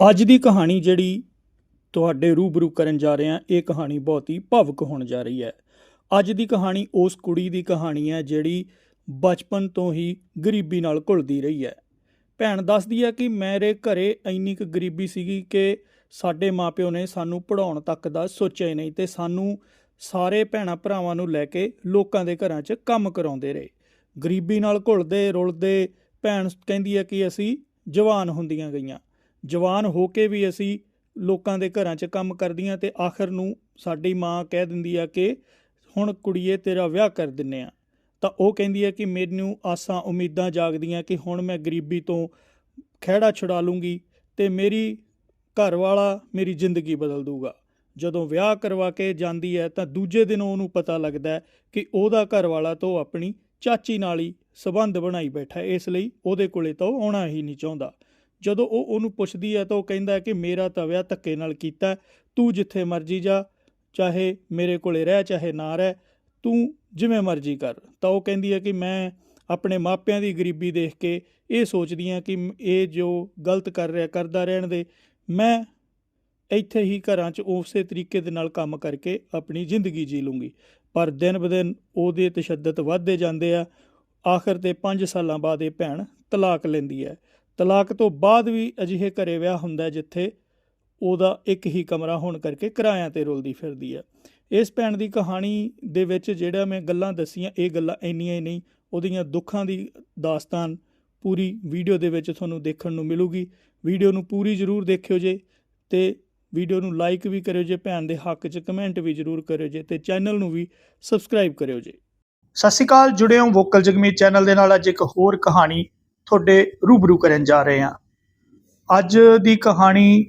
ਅੱਜ ਦੀ ਕਹਾਣੀ ਜਿਹੜੀ ਤੁਹਾਡੇ ਰੂਬਰੂ ਕਰਨ ਜਾ ਰਹੇ ਹਾਂ, ਇਹ ਕਹਾਣੀ ਬਹੁਤ ਹੀ ਭਾਵੁਕ ਹੋਣ ਜਾ ਰਹੀ ਹੈ। ਅੱਜ ਦੀ ਕਹਾਣੀ ਉਸ ਕੁੜੀ ਦੀ ਕਹਾਣੀ ਹੈ ਜਿਹੜੀ ਬਚਪਨ ਤੋਂ ਹੀ ਗਰੀਬੀ ਨਾਲ ਘੁਲਦੀ ਰਹੀ ਹੈ। ਭੈਣ ਦੱਸਦੀ ਹੈ ਕਿ ਮੇਰੇ ਘਰੇ ਇੰਨੀ ਕੁ ਗਰੀਬੀ ਸੀਗੀ ਕਿ ਸਾਡੇ ਮਾਪਿਓ ਨੇ ਸਾਨੂੰ ਪੜਾਉਣ ਤੱਕ ਦਾ ਸੋਚਿਆ ਹੀ ਨਹੀਂ ਤੇ ਸਾਨੂੰ ਸਾਰੇ ਭੈਣਾਂ ਭਰਾਵਾਂ ਨੂੰ ਲੈ ਕੇ ਲੋਕਾਂ ਦੇ ਘਰਾਂ 'ਚ ਕੰਮ ਕਰਾਉਂਦੇ ਰਹੇ। ਗਰੀਬੀ ਨਾਲ ਘੁਲਦੇ ਰੁਲਦੇ ਭੈਣ ਕਹਿੰਦੀ ਹੈ ਕਿ ਅਸੀਂ ਜਵਾਨ ਹੁੰਦੀਆਂ ਗਈਆਂ। ਜਵਾਨ ਹੋ ਕੇ ਵੀ ਅਸੀਂ ਲੋਕਾਂ ਦੇ ਘਰਾਂ 'ਚ ਕੰਮ ਕਰਦੀਆਂ ਤੇ ਆਖਰ ਨੂੰ ਸਾਡੀ ਮਾਂ ਕਹਿ ਦਿੰਦੀ ਆ ਕਿ ਹੁਣ ਕੁੜੀਏ, ਤੇਰਾ ਵਿਆਹ ਕਰ ਦਿੰਨੇ ਆ। ਤਾਂ ਉਹ ਕਹਿੰਦੀ ਹੈ ਕਿ ਮੈਨੂੰ ਆਸਾਂ ਉਮੀਦਾਂ ਜਾਗਦੀਆਂ ਕਿ ਹੁਣ ਮੈਂ ਗਰੀਬੀ ਤੋਂ ਖਹਿੜਾ ਛੁਡਾ ਲੂੰਗੀ ਤੇ ਮੇਰੀ ਘਰ ਵਾਲਾ ਮੇਰੀ ਜ਼ਿੰਦਗੀ ਬਦਲ ਦੂਗਾ। ਜਦੋਂ ਵਿਆਹ ਕਰਵਾ ਕੇ ਜਾਂਦੀ ਹੈ ਤਾਂ ਦੂਜੇ ਦਿਨ ਉਹਨੂੰ ਪਤਾ ਲੱਗਦਾ ਕਿ ਉਹਦਾ ਘਰ ਵਾਲਾ ਤੋਂ ਆਪਣੀ ਚਾਚੀ ਨਾਲ ਹੀ ਸਬੰਧ ਬਣਾਈ ਬੈਠਾ ਇਸ ਲਈ ਉਹਦੇ ਕੋਲੇ ਤਾਂ ਉਹ ਆਉਣਾ ਹੀ ਨਹੀਂ ਚਾਹੁੰਦਾ। ਜਦੋਂ ਉਹ ਉਹਨੂੰ ਪੁੱਛਦੀ ਹੈ ਤਾਂ ਉਹ ਕਹਿੰਦਾ ਕਿ ਮੇਰਾ ਤਾਂ ਵਿਆਹ ਧੱਕੇ ਨਾਲ ਕੀਤਾ ਤੂੰ ਜਿੱਥੇ ਮਰਜ਼ੀ ਜਾ, ਚਾਹੇ ਮੇਰੇ ਕੋਲੇ ਰਹਿ, ਚਾਹੇ ਨਾ ਰਹਿ, ਤੂੰ ਜਿਵੇਂ ਮਰਜ਼ੀ ਕਰ। ਤਾਂ ਉਹ ਕਹਿੰਦੀ ਹੈ ਕਿ ਮੈਂ ਆਪਣੇ ਮਾਪਿਆਂ ਦੀ ਗਰੀਬੀ ਦੇਖ ਕੇ ਇਹ ਸੋਚਦੀ ਹਾਂ ਕਿ ਇਹ ਜੋ ਗਲਤ ਕਰ ਰਿਹਾ, ਕਰਦਾ ਰਹਿਣ ਦੇ, ਮੈਂ ਇੱਥੇ ਹੀ ਘਰਾਂ 'ਚ ਉਸੇ ਤਰੀਕੇ ਦੇ ਨਾਲ ਕੰਮ ਕਰਕੇ ਆਪਣੀ ਜ਼ਿੰਦਗੀ ਜੀ ਲੂੰਗੀ। ਪਰ ਦਿਨ ਬਦਿਨ ਉਹਦੇ ਤਸ਼ੱਦਦ ਵੱਧਦੇ ਜਾਂਦੇ ਆ। ਆਖਰ ਤੇ 5 ਸਾਲਾਂ ਬਾਅਦ ਇਹ ਭੈਣ ਤਲਾਕ ਲੈਂਦੀ ਹੈ। ਤਲਾਕ ਤੋਂ ਬਾਅਦ ਵੀ ਅਜਿਹੇ ਘਰੇ ਵਿਆਹ ਹੁੰਦਾ ਜਿੱਥੇ ਉਹਦਾ ਇੱਕ ਹੀ ਕਮਰਾ ਹੋਣ ਕਰਕੇ ਕਿਰਾਇਆਂ ਤੇ ਰੁਲਦੀ ਫਿਰਦੀ ਹੈ। ਇਸ ਭੈਣ ਦੀ ਕਹਾਣੀ ਦੇ ਵਿੱਚ ਜਿਹੜਾ ਮੈਂ ਗੱਲਾਂ ਦੱਸੀਆਂ, ਇਹ ਗੱਲਾਂ ਇੰਨੀਆਂ ਹੀ ਨਹੀਂ, ਉਹਦੀਆਂ ਦੁੱਖਾਂ ਦੀ ਦਾਸਤਾਨ ਪੂਰੀ ਵੀਡੀਓ ਦੇ ਵਿੱਚ ਤੁਹਾਨੂੰ ਦੇਖਣ ਨੂੰ ਮਿਲੂਗੀ। ਵੀਡੀਓ ਨੂੰ ਪੂਰੀ ਜ਼ਰੂਰ ਦੇਖਿਓ ਜੇ ਤੇ ਵੀਡੀਓ ਨੂੰ ਲਾਈਕ ਵੀ ਕਰਿਓ ਜੇ, ਭੈਣ ਦੇ ਹੱਕ 'ਚ ਕਮੈਂਟ ਵੀ ਜ਼ਰੂਰ ਕਰਿਓ ਜੇ ਤੇ ਚੈਨਲ ਨੂੰ ਵੀ ਸਬਸਕ੍ਰਾਈਬ ਕਰਿਓ ਜੇ। ਸਤਿ ਸ਼੍ਰੀ ਅਕਾਲ, ਜੁੜੇ ਹੋ ਵੋਕਲ ਜਗਮੀਤ ਚੈਨਲ ਦੇ ਨਾਲ ਅੱਜ ਇੱਕ ਹੋਰ ਕਹਾਣੀ ਤੁਹਾਡੇ ਰੂਬਰੂ ਕਰਨ ਜਾ ਰਹੇ ਹਾਂ। ਅੱਜ ਦੀ ਕਹਾਣੀ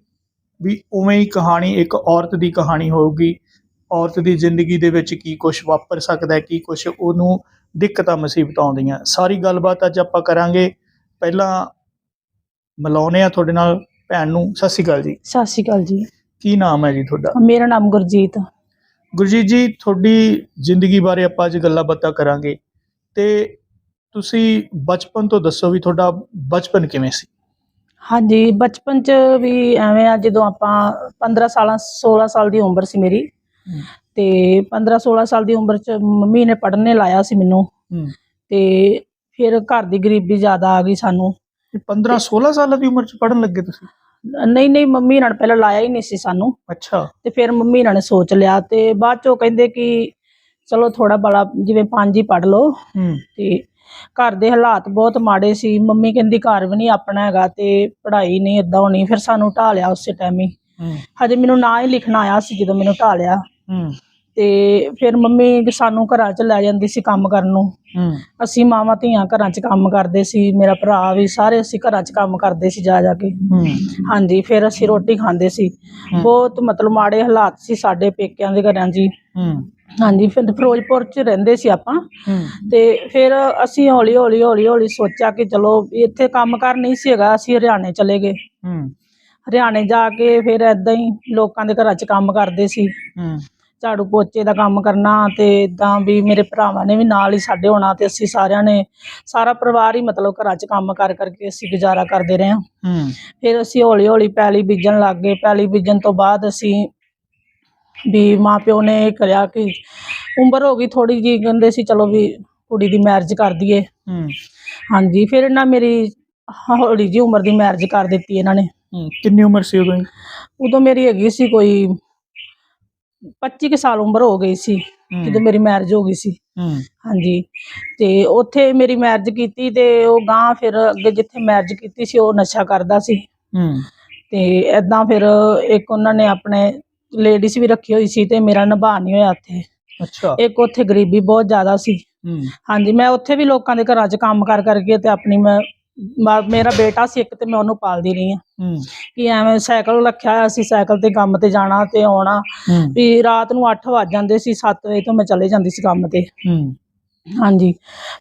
ਵੀ ਉਵੇਂ ਹੀ ਕਹਾਣੀ ਇੱਕ ਔਰਤ ਦੀ ਕਹਾਣੀ ਹੋਊਗੀ। ਔਰਤ ਦੀ ਜ਼ਿੰਦਗੀ ਦੇ ਵਿੱਚ ਕੀ ਕੁਝ ਵਾਪਰ ਸਕਦਾ ਹੈ ਕੀ ਕੁਝ ਉਹਨੂੰ ਦਿੱਕਤਾਂ ਮੁਸੀਬਤਾਂ ਆਉਂਦੀਆਂ। ਸਾਰੀ ਗੱਲਬਾਤ ਅੱਜ ਆਪਾਂ ਕਰਾਂਗੇ। ਪਹਿਲਾਂ ਮਿਲਾਉਨੇ ਆ ਤੁਹਾਡੇ ਨਾਲ ਭੈਣ ਨੂੰ। ਸਤਿ ਸ਼੍ਰੀ ਅਕਾਲ ਜੀ। ਸਤਿ ਸ਼੍ਰੀ ਅਕਾਲ ਜੀ। ਕੀ ਨਾਮ ਹੈ ਜੀ ਤੁਹਾਡਾ? ਮੇਰਾ ਨਾਮ ਗੁਰਜੀਤ। ਗੁਰਜੀਤ ਜੀ ਤੁਹਾਡੀ ਜ਼ਿੰਦਗੀ ਬਾਰੇ ਆਪਾਂ ਅੱਜ ਗੱਲਾਂ ਬਾਤਾਂ ਕਰਾਂਗੇ। ਤੇ ਤੁਸੀਂ ਬਚਪਨ ਤੋਂ ਦੱਸੋ ਵੀ ਤੁਹਾਡਾ ਬਚਪਨ ਕਿਵੇਂ ਸੀ? ਹਾਂਜੀ ਬਚਪਨ ਚ ਵੀ ਐਵੇਂ ਆ ਜਦੋਂ ਆਪਾਂ 15 ਸਾਲਾਂ 16 ਸਾਲ ਦੀ ਉਮਰ ਸੀ ਮੇਰੀ। ਤੇ 15 16 ਸਾਲ ਦੀ ਉਮਰ ਚ ਮੰਮੀ ਨੇ ਪੜ੍ਹਨੇ ਲਾਇਆ ਸੀ ਮੈਨੂੰ। ਤੇ ਫਿਰ ਘਰ ਦੀ ਗਰੀਬੀ ਜ਼ਿਆਦਾ ਆ ਗਈ ਸਾਨੂੰ। 15 16 ਸਾਲਾਂ ਦੀ ਉਮਰ ਚ ਪੜਨ ਲੱਗੇ ਤੁਸੀਂ? ਨਹੀਂ ਨਹੀਂ ਮੰਮੀ ਨਾਲ ਪਹਿਲਾਂ ਲਾਇਆ ਹੀ ਨਹੀਂ ਸੀ ਸਾਨੂੰ। ਅੱਛਾ। ਤੇ ਫਿਰ ਮੰਮੀ ਨਾਲ ਸੋਚ ਲਿਆ ਤੇ ਬਾਅਦ ਚੋਂ ਕਹਿੰਦੇ ਕਿ ਚਲੋ ਥੋੜਾ ਬੜਾ ਜਿਵੇਂ ਪੰਜ ਹੀ ਪੜ੍ਹ ਲਓ। ਤੇ ਘਰ ਦੇ ਹਾਲਾਤ ਬਹੁਤ ਮਾੜੇ ਸੀ। ਮੰਮੀ ਕਹਿੰਦੀ ਘਰ ਵੀ ਨਹੀਂ ਆਪਣਾ ਹੈਗਾ ਤੇ ਪੜ੍ਹਾਈ ਨਹੀਂ ਏਦਾਂ ਹੋਣੀ ਫਿਰ ਸਾਨੂੰ ਢਾਹ ਲਿਆ ਉਸੇ ਟਾਈਮ ਹੀ। ਹਜੇ ਮੈਨੂੰ ਨਾ ਹੀ ਲਿਖਣਾ ਆਇਆ ਸੀ ਜਦੋਂ ਮੈਨੂੰ ਢਾਹ ਲਿਆ। ਤੇ ਫਿਰ ਮੰਮੀ ਸਾਨੂੰ ਘਰਾਂ 'ਚ ਲੈ ਜਾਂਦੀ ਸੀ ਕੰਮ ਕਰਨ ਨੂੰ। ਅਸੀਂ ਮਾਵਾਂ ਧੀਆਂ ਘਰਾਂ 'ਚ ਕੰਮ ਕਰਦੇ ਸੀ ਮੇਰਾ ਭਰਾ ਵੀ ਸਾਰੇ ਅਸੀਂ ਘਰਾਂ 'ਚ ਕੰਮ ਕਰਦੇ ਸੀ ਜਾ ਜਾ ਕੇ। ਹਾਂਜੀ ਫਿਰ ਅਸੀਂ ਰੋਟੀ ਖਾਂਦੇ ਸੀ। ਬਹੁਤ ਮਤਲਬ ਮਾੜੇ ਹਾਲਾਤ ਸੀ ਸਾਡੇ ਪੇਕਿਆਂ ਦੇ ਘਰਾਂ 'ਚ ਹਾਂਜੀ ਫਿਰ ਫਿਰੋਜ਼ਪੁਰ 'ਚ ਰਹਿੰਦੇ ਸੀ ਆਪਾਂ। ਤੇ ਫਿਰ ਅਸੀਂ ਹੌਲੀ ਹੌਲੀ ਹੌਲੀ ਹੌਲੀ ਸੋਚਿਆ ਕਿ ਚਲੋ ਇੱਥੇ ਕੰਮ ਕਰ ਨਹੀਂ ਸੀ ਹੈਗਾ ਅਸੀਂ ਹਰਿਆਣੇ ਚਲੇ ਗਏ। ਹਰਿਆਣੇ ਜਾ ਕੇ ਫਿਰ ਐਦਾਂ ਹੀ ਲੋਕਾਂ ਦੇ ਘਰਾਂ 'ਚ ਕੰਮ ਕਰਦੇ ਸੀ। ਝਾੜੂ ਪੋਚੇ ਦਾ ਕੰਮ ਕਰਨਾ ਤੇ ਇਦਾਂ ਵੀ ਮੇਰੇ ਭਰਾਵਾਂ ਨੇ ਵੀ ਨਾਲ ਹੀ ਸਾਡੇ ਹੋਣਾ ਤੇ ਅਸੀਂ ਸਾਰਿਆਂ ਨੇ ਸਾਰਾ ਪਰਿਵਾਰ ਹੀ ਮਤਲਬ ਘਰਾਂ 'ਚ ਕੰਮ ਕਰ ਕਰਕੇ ਅਸੀਂ ਗੁਜ਼ਾਰਾ ਕਰਦੇ ਰਹੇ ਹੂੰ। ਫਿਰ ਅਸੀਂ ਹੌਲੀ ਹੌਲੀ ਪੈਲੀ ਬੀਜਣ ਲੱਗ ਗਏ। ਪੈਲੀ ਬੀਜਣ ਤੋਂ ਬਾਅਦ ਅਸੀਂ ਵੀ ਮਾਪਿਓ ਨੇ ਇਹ ਕਰਿਆ ਕਿ ਉਮਰ ਹੋ ਗਈ ਥੋੜੀ ਜੀ ਕਹਿੰਦੇ ਸੀ ਚਲੋ ਵੀ ਕੁੜੀ ਦੀ ਮੈਰਿਜ ਕਰ ਦਈਏ। ਹੂੰ। ਹਾਂਜੀ ਫਿਰ ਇਹਨਾਂ ਮੇਰੀ ਹੌਲੀ ਜੀ ਉਮਰ ਦੀ ਮੈਰਿਜ ਕਰ ਦਿੱਤੀ ਇਹਨਾਂ ਨੇ। ਹੂੰ ਕਿੰਨੀ ਉਮਰ ਸੀ ਉਦੋਂ? ਉਦੋਂ ਮੇਰੀ ਹੈਗੀ ਸੀ ਕੋਈ 25 ਕੁ ਸਾਲ ਉਮਰ ਹੋ ਗਈ ਸੀ ਜਦੋਂ ਮੇਰੀ ਮੈਰਿਜ ਹੋ ਗਈ ਸੀ। ਹੂੰ। ਹਾਂਜੀ ਤੇ ਉੱਥੇ ਮੇਰੀ ਮੈਰਿਜ ਕੀਤੀ ਤੇ ਉਹ ਗਾਂ ਫਿਰ ਅੱਗੇ ਜਿੱਥੇ ਮੈਰਿਜ ਕੀਤੀ ਸੀ ਉਹ ਨਸ਼ਾ ਕਰਦਾ ਸੀ। ਹੂੰ। ਤੇ ਐਦਾਂ ਫਿਰ ਇੱਕ ਉਹਨਾਂ ਨੇ ਆਪਣੇ ਲੇਡੀਜ਼ ਵੀ ਰੱਖੀ ਹੋਈ ਸੀ ਤੇ ਮੇਰਾ ਨਿਭਾ ਨਹੀਂ ਹੋਇਆ ਉੱਥੇ। ਅੱਛਾ। ਇੱਕ ਉੱਥੇ ਗਰੀਬੀ ਬਹੁਤ ਜ਼ਿਆਦਾ ਸੀ। ਹੂੰ। ਹਾਂਜੀ ਮੈਂ ਉੱਥੇ ਵੀ ਲੋਕਾਂ ਦੇ ਘਰਾਂ 'ਚ ਕੰਮ ਕਰ ਕਰਕੇ ਤੇ ਆਪਣੀ ਮੈਂ ਮ- ਮੇਰਾ ਬੇਟਾ ਸੀ ਇੱਕ ਤੇ ਮੈਂ ਉਹਨੂੰ ਪਾਲਦੀ ਰਹੀ ਹਾਂ। ਹੂੰ। ਕਿ ਐਵੇਂ ਸਾਈਕਲ ਰੱਖਿਆ ਹੋਇਆ ਸੀ ਸਾਈਕਲ ਤੇ ਕੰਮ ਤੇ ਜਾਣਾ ਤੇ ਆਉਣਾ। ਹੂੰ। ਵੀ ਰਾਤ ਨੂੰ 8 ਵੱਜ ਜਾਂਦੇ ਸੀ 7 ਵਜੇ ਤੋਂ ਮੈਂ ਚਲੇ ਜਾਂਦੀ ਸੀ ਕੰਮ ਤੇ। ਹੂੰ। ਹਾਂਜੀ।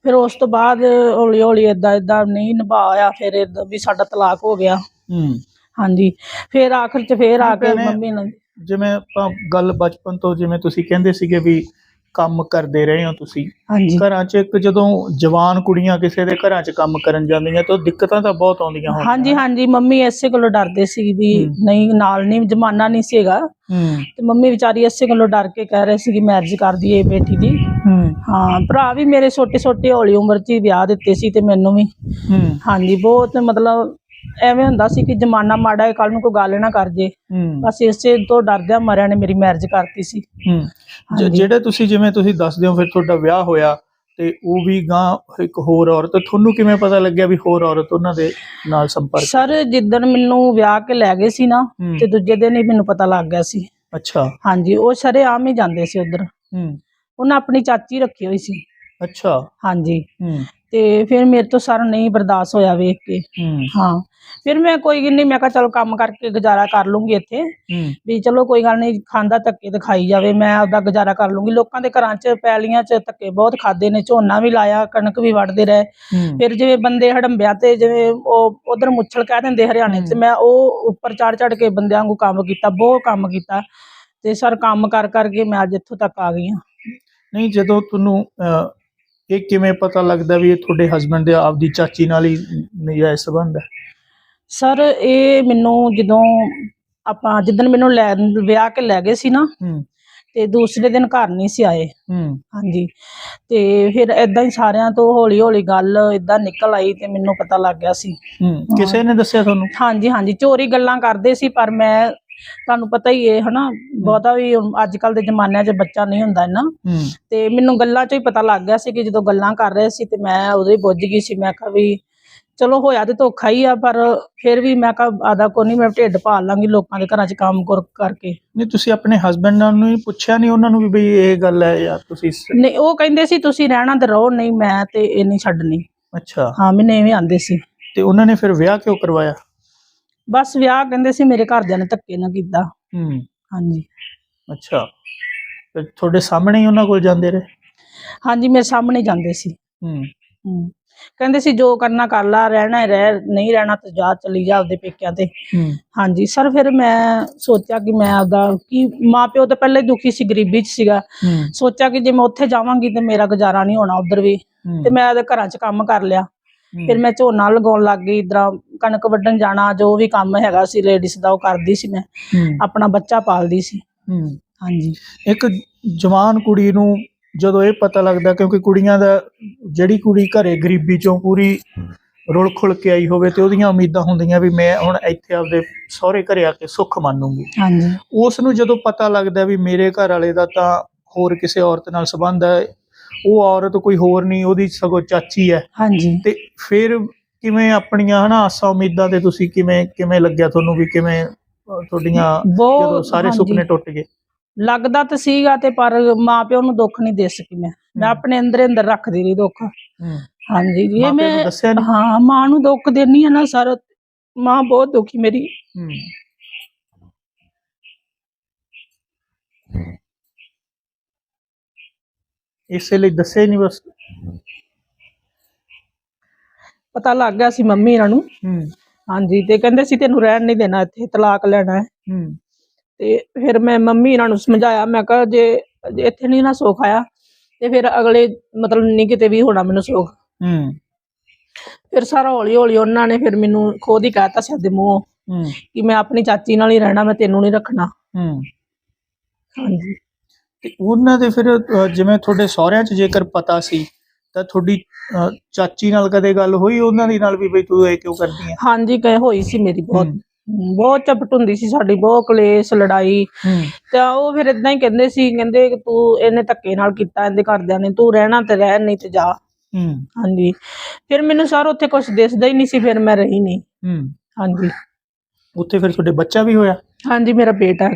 ਫਿਰ ਉਸ ਤੋਂ ਬਾਅਦ ਹੌਲੀ ਹੌਲੀ ਇਦਾਂ ਇਦਾਂ ਨਹੀਂ ਨਿਭਾਇਆ ਫਿਰ ਏਦਾਂ ਵੀ ਸਾਡਾ ਤਲਾਕ ਹੋ ਗਿਆ। ਹੂੰ। ਹਾਂਜੀ। ਫਿਰ ਆਖਰ 'ਚ ਫਿਰ ਆ ਕੇ ਭੈਣੇ, ਮੰਮੀ ਨੇ ਜਿਵੇਂ ਆਪਾਂ ਗੱਲ ਬਚਪਨ ਤੋਂ ਜਿਵੇਂ ਤੁਸੀਂ ਕਹਿੰਦੇ ਸੀਗੇ ਵੀ ਕੰਮ ਕਰਦੇ ਰਹੇ ਹੋ ਤੁਸੀਂ ਹਾਂਜੀ। ਘਰਾਂ 'ਚ ਇੱਕ ਜਦੋਂ ਜਵਾਨ ਕੁੜੀਆਂ ਕਿਸੇ ਦੇ ਘਰਾਂ 'ਚ ਕੰਮ ਕਰਨ ਜਾਂਦੀਆਂ ਤਾਂ ਦਿੱਕਤਾਂ ਤਾਂ ਬਹੁਤ ਆਉਂਦੀਆਂ ਹੋਣਗੀਆਂ ਹਾਂਜੀ ਹਾਂਜੀ ਮੰਮੀ ਐਸੇ ਕੋਲੋਂ ਡਰਦੇ ਸੀ ਵੀ। ਨਹੀਂ ਨਾਲ ਨਹੀਂ ਜਮਾਨਾ ਨਹੀਂ ਸੀਗਾ ਤੇ ਮੰਮੀ ਵਿਚਾਰੀ ਐਸੇ ਕੋਲੋਂ ਡਰ ਕੇ ਕਹਿ ਰਹੇ ਸੀ ਕਿ ਮੈਰਿਜ ਕਰ ਦਈਏ ਬੇਟੀ ਦੀ। ਹੂੰ। ਭਰਾ ਵੀ ਮੇਰੇ ਛੋਟੇ ਛੋਟੇ ਹੌਲੀ ਉਮਰ 'ਚ ਹੀ ਵਿਆਹ ਦਿੱਤੇ ਸੀ ਤੇ ਮੈਨੂੰ ਵੀ। ਹਾਂਜੀ ਬਹੁਤ ਮਤਲਬ ਐਵੇਂ ਹੁੰਦਾ ਸੀ ਕਿ ਜਮਾਨਾ ਮਾੜਾ ਹੈ ਕੱਲ ਨੂੰ ਕੋਈ ਗੱਲ ਨਾ ਕਰ ਜੇ। ਬਸ ਇਸੇ ਤੋਂ ਡਰਦਿਆਂ ਮਰਿਆਂ ਨੇ ਮੇਰੀ ਮੈਰਿਜ ਕਰਤੀ ਸੀ। ਹੂੰ। ਜ-। ਜਿਹੜੇ ਤੁਸੀਂ ਜਿਵੇਂ ਤੁਸੀਂ ਦੱਸਦੇ ਹੋ ਫਿਰ ਤੁਹਾਡਾ ਵਿਆਹ ਹੋਇਆ ਤੇ ਉਹ ਵੀ ਗਾਂ ਇੱਕ ਹੋਰ ਔਰਤ ਤੁਹਾਨੂੰ ਕਿਵੇਂ ਪਤਾ ਲੱਗਿਆ ਵੀ ਹੋਰ ਔਰਤ ਉਹਨਾਂ ਦੇ ਨਾਲ ਸੰਪਰਕ? ਸਰ ਜਿੱਦਣ ਮੈਨੂੰ ਵਿਆਹ ਕੇ ਲੈ ਗਏ ਸੀ ਨਾ ਹੂੰ, ਤੇ ਦੂਜੇ ਦਿਨ ਹੀ ਮੈਨੂੰ ਪਤਾ ਲੱਗ ਗਿਆ ਸੀ। ਅੱਛਾ। ਹਾਂਜੀ ਉਹ ਸਾਰੇ ਆਮ ਹੀ ਜਾਂਦੇ ਸੀ ਉਧਰ। ਹੂੰ। ਉਹਨਾਂ ਆਪਣੀ ਚਾਚੀ ਰੱਖੀ ਹੋਈ ਸੀ। ਅੱਛਾ। ਹਾਂਜੀ। ਹੂੰ। ਤੇ ਫਿਰ ਮੇਰੇ ਤੋਂ ਸਰ ਨਹੀਂ ਬਰਦਾਸ਼ਤ ਹੋਇਆ ਵੇਖ ਕੇ। ਹੂੰ। ਫਿਰ ਮੈਂ ਕੋਈ ਗੱਲ ਨਹੀਂ ਮੈਂ ਕਿਹਾ ਚਲੋ ਕੰਮ ਕਰਕੇ ਗੁਜ਼ਾਰਾ ਕਰ ਲੂੰਗੀ ਇੱਥੇ। ਵੀ ਚਲੋ ਕੋਈ ਗੱਲ ਨਹੀਂ ਖਾਂਦਾ ਧੱਕੇ ਤੇ ਖਾਈ ਜਾਵੇ ਮੈਂ ਆਪਦਾ ਗੁਜ਼ਾਰਾ ਕਰ ਲੂੰਗੀ। ਲੋਕਾਂ ਦੇ ਘਰਾਂ 'ਚ ਪੈਲੀਆਂ 'ਚ ਧੱਕੇ ਬਹੁਤ ਖਾਦੇ ਨੇ ਝੋਨਾ ਵੀ ਲਾਇਆ ਕਣਕ ਵੀ ਵੱਢਦੇ ਰਹੇ। ਫਿਰ ਜਿਵੇਂ ਬੰਦੇ ਹੜੰਬਿਆਂ ਤੇ ਜਿਵੇਂ ਉਹ ਉਧਰ ਮੁੱਛਲ ਕਹਿ ਦਿੰਦੇ ਹਰਿਆਣੇ 'ਚ। ਮੈਂ ਉਹ ਉੱਪਰ ਚੜ ਚੜ ਕੇ ਬੰਦਿਆਂ ਵਾਂਗੂ ਕੰਮ ਕੀਤਾ ਬਹੁਤ ਕੰਮ ਕੀਤਾ। ਤੇ ਸਰ ਕੰਮ ਕਰ ਕਰਕੇ ਮੈਂ ਅੱਜ ਇੱਥੋਂ ਤੱਕ ਆ ਗਈ ਹਾਂ। ਨਹੀਂ ਜਦੋਂ ਤੁਹਾਨੂੰ ਇਹ ਕਿਵੇਂ ਪਤਾ ਲੱਗਦਾ ਵੀ ਇਹ ਤੁਹਾਡੇ ਹਸਬੰਡ ਦੇ ਆਪਦੀ ਚਾਚੀ ਨਾਲ ਹੀ ਨਜਾਇਜ਼ ਸੰਬੰਧ ਹੈ? ਸਰ ਇਹ ਮੈਨੂੰ ਜਦੋਂ ਆਪਾਂ ਜਿੱਦਣ ਮੈਨੂੰ ਲੈ ਵਿਆਹ ਕੇ ਲੈ ਗਏ ਸੀ ਨਾ ਹੂੰ। ਤੇ ਦੂਸਰੇ ਦਿਨ ਘਰ ਨਹੀਂ ਸੀ ਆਏ। ਹੂੰ। ਹਾਂਜੀ। ਤੇ ਫਿਰ ਇਦਾਂ ਹੀ ਸਾਰਿਆਂ ਤੋਂ ਹੌਲੀ ਹੌਲੀ ਗੱਲ ਇਦਾਂ ਨਿਕਲ ਆਈ ਤੇ ਮੈਨੂੰ ਪਤਾ ਲੱਗ ਗਿਆ ਸੀ। ਹੂੰ। ਕਿਸੇ ਨੇ ਦੱਸਿਆ ਤੁਹਾਨੂੰ? ਹਾਂਜੀ ਹਾਂਜੀ। ਚੋਰੀ ਗੱਲਾਂ ਕਰਦੇ ਸੀ ਪਰ ਮੈਂ ਤੁਹਾਨੂੰ ਪਤਾ ਹੀ ਹੈ ਹਨਾ? ਬਹੁਤਾ ਵੀ ਅੱਜ ਕੱਲ ਦੇ ਜ਼ਮਾਨਿਆਂ 'ਚ ਬੱਚਾ ਨਹੀਂ ਹੁੰਦਾ ਇੰਨਾ। ਤੇ ਮੈਨੂੰ ਗੱਲਾਂ 'ਚੋਂ ਹੀ ਪਤਾ ਲੱਗ ਗਿਆ ਸੀ ਕਿ ਜਦੋਂ ਗੱਲਾਂ ਕਰ ਰਹੇ ਸੀ ਤੇ ਮੈਂ ਉਦੋਂ ਹੀ ਬੁੱਝ ਗਈ ਸੀ। ਮੈਂ ਕਿਹਾ ਵੀ ਚਲੋ ਹੋਇਆ ਤੇ ਧੋਖਾ ਹੀ ਆ ਪਰ ਫਿਰ ਵੀ ਮੈਂ ਕਿਹਾ ਆਦਾ ਕੋ ਨਹੀਂ ਮੈਂ ਢਿੱਡ ਪਾਲ ਲਾਂਗੀ ਲੋਕਾਂ ਦੇ ਘਰਾਂ 'ਚ ਕੰਮ ਕਰ ਕਰਕੇ। ਨਹੀਂ ਤੁਸੀਂ ਆਪਣੇ ਹਸਬੰਡ ਨਾਲ ਨੂੰ ਹੀ ਪੁੱਛਿਆ ਨਹੀਂ ਉਹਨਾਂ ਨੂੰ ਵੀ ਬਈ ਇਹ ਗੱਲ ਹੈ ਯਾਰ ਤੁਸੀਂ ਨਹੀਂ ਉਹ ਕਹਿੰਦੇ ਸੀ ਤੁਸੀਂ ਰਹਿਣਾ ਤੇ ਰਹੋ ਨਹੀਂ ਮੈਂ ਤੇ ਇਹ ਨਹੀਂ ਛੱਡਣੀ। ਅੱਛਾ। ਹਾਂ ਮੈਨੂੰ ਐਵੇਂ ਆਂਦੇ ਸੀ। ਤੇ ਉਹਨਾਂ ਨੇ ਫਿਰ ਵਿਆਹ ਕਿਉਂ ਕਰਵਾਇਆ? ਬਸ ਵਿਆਹ ਕਹਿੰਦੇ ਸੀ ਮੇਰੇ ਘਰਦਿਆਂ ਨੇ ਧੱਕੇ ਨਾ ਕੀਤਾ। ਹੂੰ। ਹਾਂਜੀ। ਅੱਛਾ। ਤੇ ਤੁਹਾਡੇ ਸਾਹਮਣੇ ਹੀ ਉਹਨਾਂ ਕੋਲ ਜਾਂਦੇ ਰਹੇ? ਹਾਂਜੀ ਮੇਰੇ ਸਾਹਮਣੇ ਜਾਂਦੇ ਸੀ। ਹੂੰ। ਕਹਿੰਦੇ ਸੀ ਜੋ ਕਰਨਾ ਕਰ ਲਾ ਰਹਿਣਾ ਹੈ ਰਹਿ ਨਹੀਂ ਰਹਿਣਾ ਤੇ ਜਾ ਚਲੀ ਜਾ ਆਪਦੇ ਪੇਕਿਆਂ ਤੇ। ਹੂੰ। ਹਾਂਜੀ ਸਰ ਫਿਰ ਮੈਂ ਸੋਚਿਆ ਕਿ ਮੈਂ ਆਪਦਾ ਕਿ ਮਾਪਿਓ ਤਾਂ ਪਹਿਲਾਂ ਹੀ ਦੁਖੀ ਸੀ ਗਰੀਬੀ 'ਚ ਸੀਗਾ। ਹੂੰ। ਸੋਚਿਆ ਕਿ ਜੇ ਮੈਂ ਉੱਥੇ ਜਾਵਾਂਗੀ ਤੇ ਮੇਰਾ ਗੁਜ਼ਾਰਾ ਨਹੀਂ ਹੋਣਾ ਉਧਰ ਵੀ। ਤੇ ਮੈਂ ਆਪਦੇ ਘਰਾਂ 'ਚ ਕੰਮ ਕਰ ਲਿਆ। ਫਿਰ ਮੈਂ ਝੋਨਾ ਲਗਾਉਣ ਲੱਗ ਗਈ ਇਧਰਾਂ ਕਣਕ ਵੱਢਣ ਜਾਣਾ ਜੋ ਵੀ ਕੰਮ ਹੈਗਾ ਸੀ ਲੇਡੀਜ਼ ਦਾ ਉਹ ਕਰਦੀ ਸੀ ਮੈਂ। ਆਪਣਾ ਬੱਚਾ ਪਾਲਦੀ ਸੀ। ਹਾਂਜੀ। ਇੱਕ ਜਵਾਨ ਕੁੜੀ ਨੂੰ ਜਦੋਂ ਇਹ ਪਤਾ ਲੱਗਦਾ ਕਿਉਂਕਿ ਕੁੜੀਆਂ ਦਾ ਜਿਹੜੀ ਕੁੜੀ ਘਰੇ ਗਰੀਬੀ ਚੋਂ ਪੂਰੀ ਰੁਲ ਖੁਲ ਕੇ ਆਈ ਹੋਵੇ ਤੇ ਉਹਦੀਆਂ ਉਮੀਦਾਂ ਹੁੰਦੀਆਂ ਵੀ ਮੈਂ ਹੁਣ ਇੱਥੇ ਆਪਦੇ ਸਹੁਰੇ ਘਰੇ ਆ ਕੇ ਸੁੱਖ ਮੰਨੂਗੀ। ਹਾਂਜੀ। ਉਸ ਨੂੰ ਜਦੋਂ ਪਤਾ ਲੱਗਦਾ ਵੀ ਮੇਰੇ ਘਰ ਵਾਲੇ ਦਾ ਤਾਂ ਹੋਰ ਕਿਸੇ ਔਰਤ ਨਾਲ ਸੰਬੰਧ ਹੈ ਉਹ ਔਰਤ ਕੋਈ ਹੋਰ ਨਹੀਂ ਉਹਦੀ ਸਗੋਂ ਚਾਚੀ ਹੈ। ਹਾਂਜੀ। ਤੇ ਫਿਰ ਕਿਵੇਂ ਆਪਣੀਆਂ ਹਨਾ ਆਸਾਂ ਉਮੀਦਾਂ ਤੇ ਤੁਸੀਂ ਕਿਵੇਂ ਕਿਵੇਂ ਲੱਗਿਆ ਤੁਹਾਨੂੰ ਵੀ ਕਿਵੇਂ ਅਹ, ਤੁਹਾਡੀਆਂ ਜਦੋਂ ਸਾਰੇ ਹਾਂਜੀ। ਸੁਪਨੇ ਟੁੱਟ ਗਏ? ਲੱਗਦਾ ਤਾਂ ਸੀਗਾ ਤੇ ਪਰ ਮਾਪਿਓ ਨੂੰ ਦੁੱਖ ਨਹੀਂ ਦੇ ਸਕੀ ਮੈਂ। ਮੈਂ। ਆਪਣੇ ਅੰਦਰ ਅੰਦਰ ਰੱਖਦੀ ਰਹੀ ਦੁੱਖ। ਹਾਂਜੀ ਇਹ ਮਾਪਿਆਂ ਨੂੰ ਮੈਂ ਦੱਸਿਆ ਨਹੀਂ ਹਾਂ ਮਾਂ ਨੂੰ ਦੁੱਖ ਦੇਣੀ ਆ ਨਾ ਸਰ। ਮਾਂ ਬਹੁਤ ਦੁਖੀ ਮੇਰੀ। ਹੂੰ। ਇਸੇ ਲਈ ਦੱਸਿਆ ਹੀ ਨਹੀਂ ਬਸ। ਪਤਾ ਲੱਗ ਗਿਆ ਸੀ ਮੰਮੀ ਇਹਨਾਂ ਨੂੰ। ਹੂੰ। ਹਾਂਜੀ ਤੇ ਕਹਿੰਦੇ ਸੀ ਤੈਨੂੰ ਰਹਿਣ ਨਹੀਂ ਦੇਣਾ ਇੱਥੇ ਤਲਾਕ ਲੈਣਾ ਹੈ। ਹੂੰ। ਤੇ ਫਿਰ ਮੈਂ ਮੰਮੀ ਇਹਨਾਂ ਨੂੰ ਸਮਝਾਇਆ ਮੈਂ ਕਿਹਾ ਜੇ ਜੇ ਇੱਥੇ ਨਹੀਂ ਨਾ ਸੁੱਖ ਆਇਆ ਤੇ ਫਿਰ ਅਗਲੇ ਮਤਲਬ ਨਹੀਂ ਕਿਤੇ ਵੀ ਹੋਣਾ ਮੈਨੂੰ ਸੁੱਖ। ਹੂੰ। ਫਿਰ ਸਾਰਾ ਹੌਲੀ ਹੌਲੀ ਉਹਨਾਂ ਨੇ ਫਿਰ ਮੈਨੂੰ ਖੁਦ ਹੀ ਕਹਿਤਾ ਸਿੱਧੇ ਮੂੰਹੋਂ ਹੂੰ। ਕਿ ਮੈਂ ਆਪਣੀ ਚਾਚੀ ਨਾਲ ਹੀ ਰਹਿਣਾ ਮੈਂ ਤੈਨੂੰ ਨਹੀਂ ਰੱਖਣਾ। ਹੂੰ। ਹਾਂਜੀ। ਤੇ ਉਹਨਾਂ ਦੇ ਫਿਰ ਜਿਵੇਂ ਤੁਹਾਡੇ ਸਹੁਰਿਆਂ 'ਚ ਜੇਕਰ ਪਤਾ ਸੀ ਤਾਂ ਤੁਹਾਡੀ ਚਾਚੀ ਨਾਲ ਕਦੇ ਗੱਲ ਹੋਈ? ਉਹਨਾਂ ਦੀ ਨਾਲ ਵੀ ਬਈ ਤੂੰ ਇਹ ਕਿਉਂ ਕਰਦੀ ਹੈ ਹਾਂਜੀ ਕਹੇ ਹੋਈ ਸੀ ਮੇਰੀ ਬਹੁਤ। ਬਹੁਤ ਚਪਟ ਹੁੰਦੀ ਸੀ ਸਾਡੀ ਬਹੁਤ ਕਲੇਸ਼ ਲੜਾਈ। ਤੇ ਉਹ ਫਿਰ ਇਦਾਂ ਹੀ ਕਹਿੰਦੇ ਸੀ ਕਹਿੰਦੇ ਤੂੰ ਇਹਨੇ ਧੱਕੇ ਨਾਲ ਕੀਤਾ ਇਹਦੇ ਘਰਦਿਆਂ ਨੇ ਤੂੰ ਰਹਿਣਾ ਤੇ ਰਹਿ ਨਹੀਂ ਤੇ ਜਾ। ਹਾਂਜੀ। ਫਿਰ ਮੈਨੂੰ ਸਰ ਉੱਥੇ ਕੁਝ ਦਿਸਦਾ ਹੀ ਨਹੀਂ ਸੀ ਫਿਰ ਮੈਂ ਰਹੀ ਨਹੀਂ। ਹਾਂਜੀ। ਉੱਥੇ ਫਿਰ ਤੁਹਾਡੇ ਬੱਚਾ ਵੀ ਹੋਇਆ? ਹਾਂਜੀ ਮੇਰਾ ਬੇਟਾ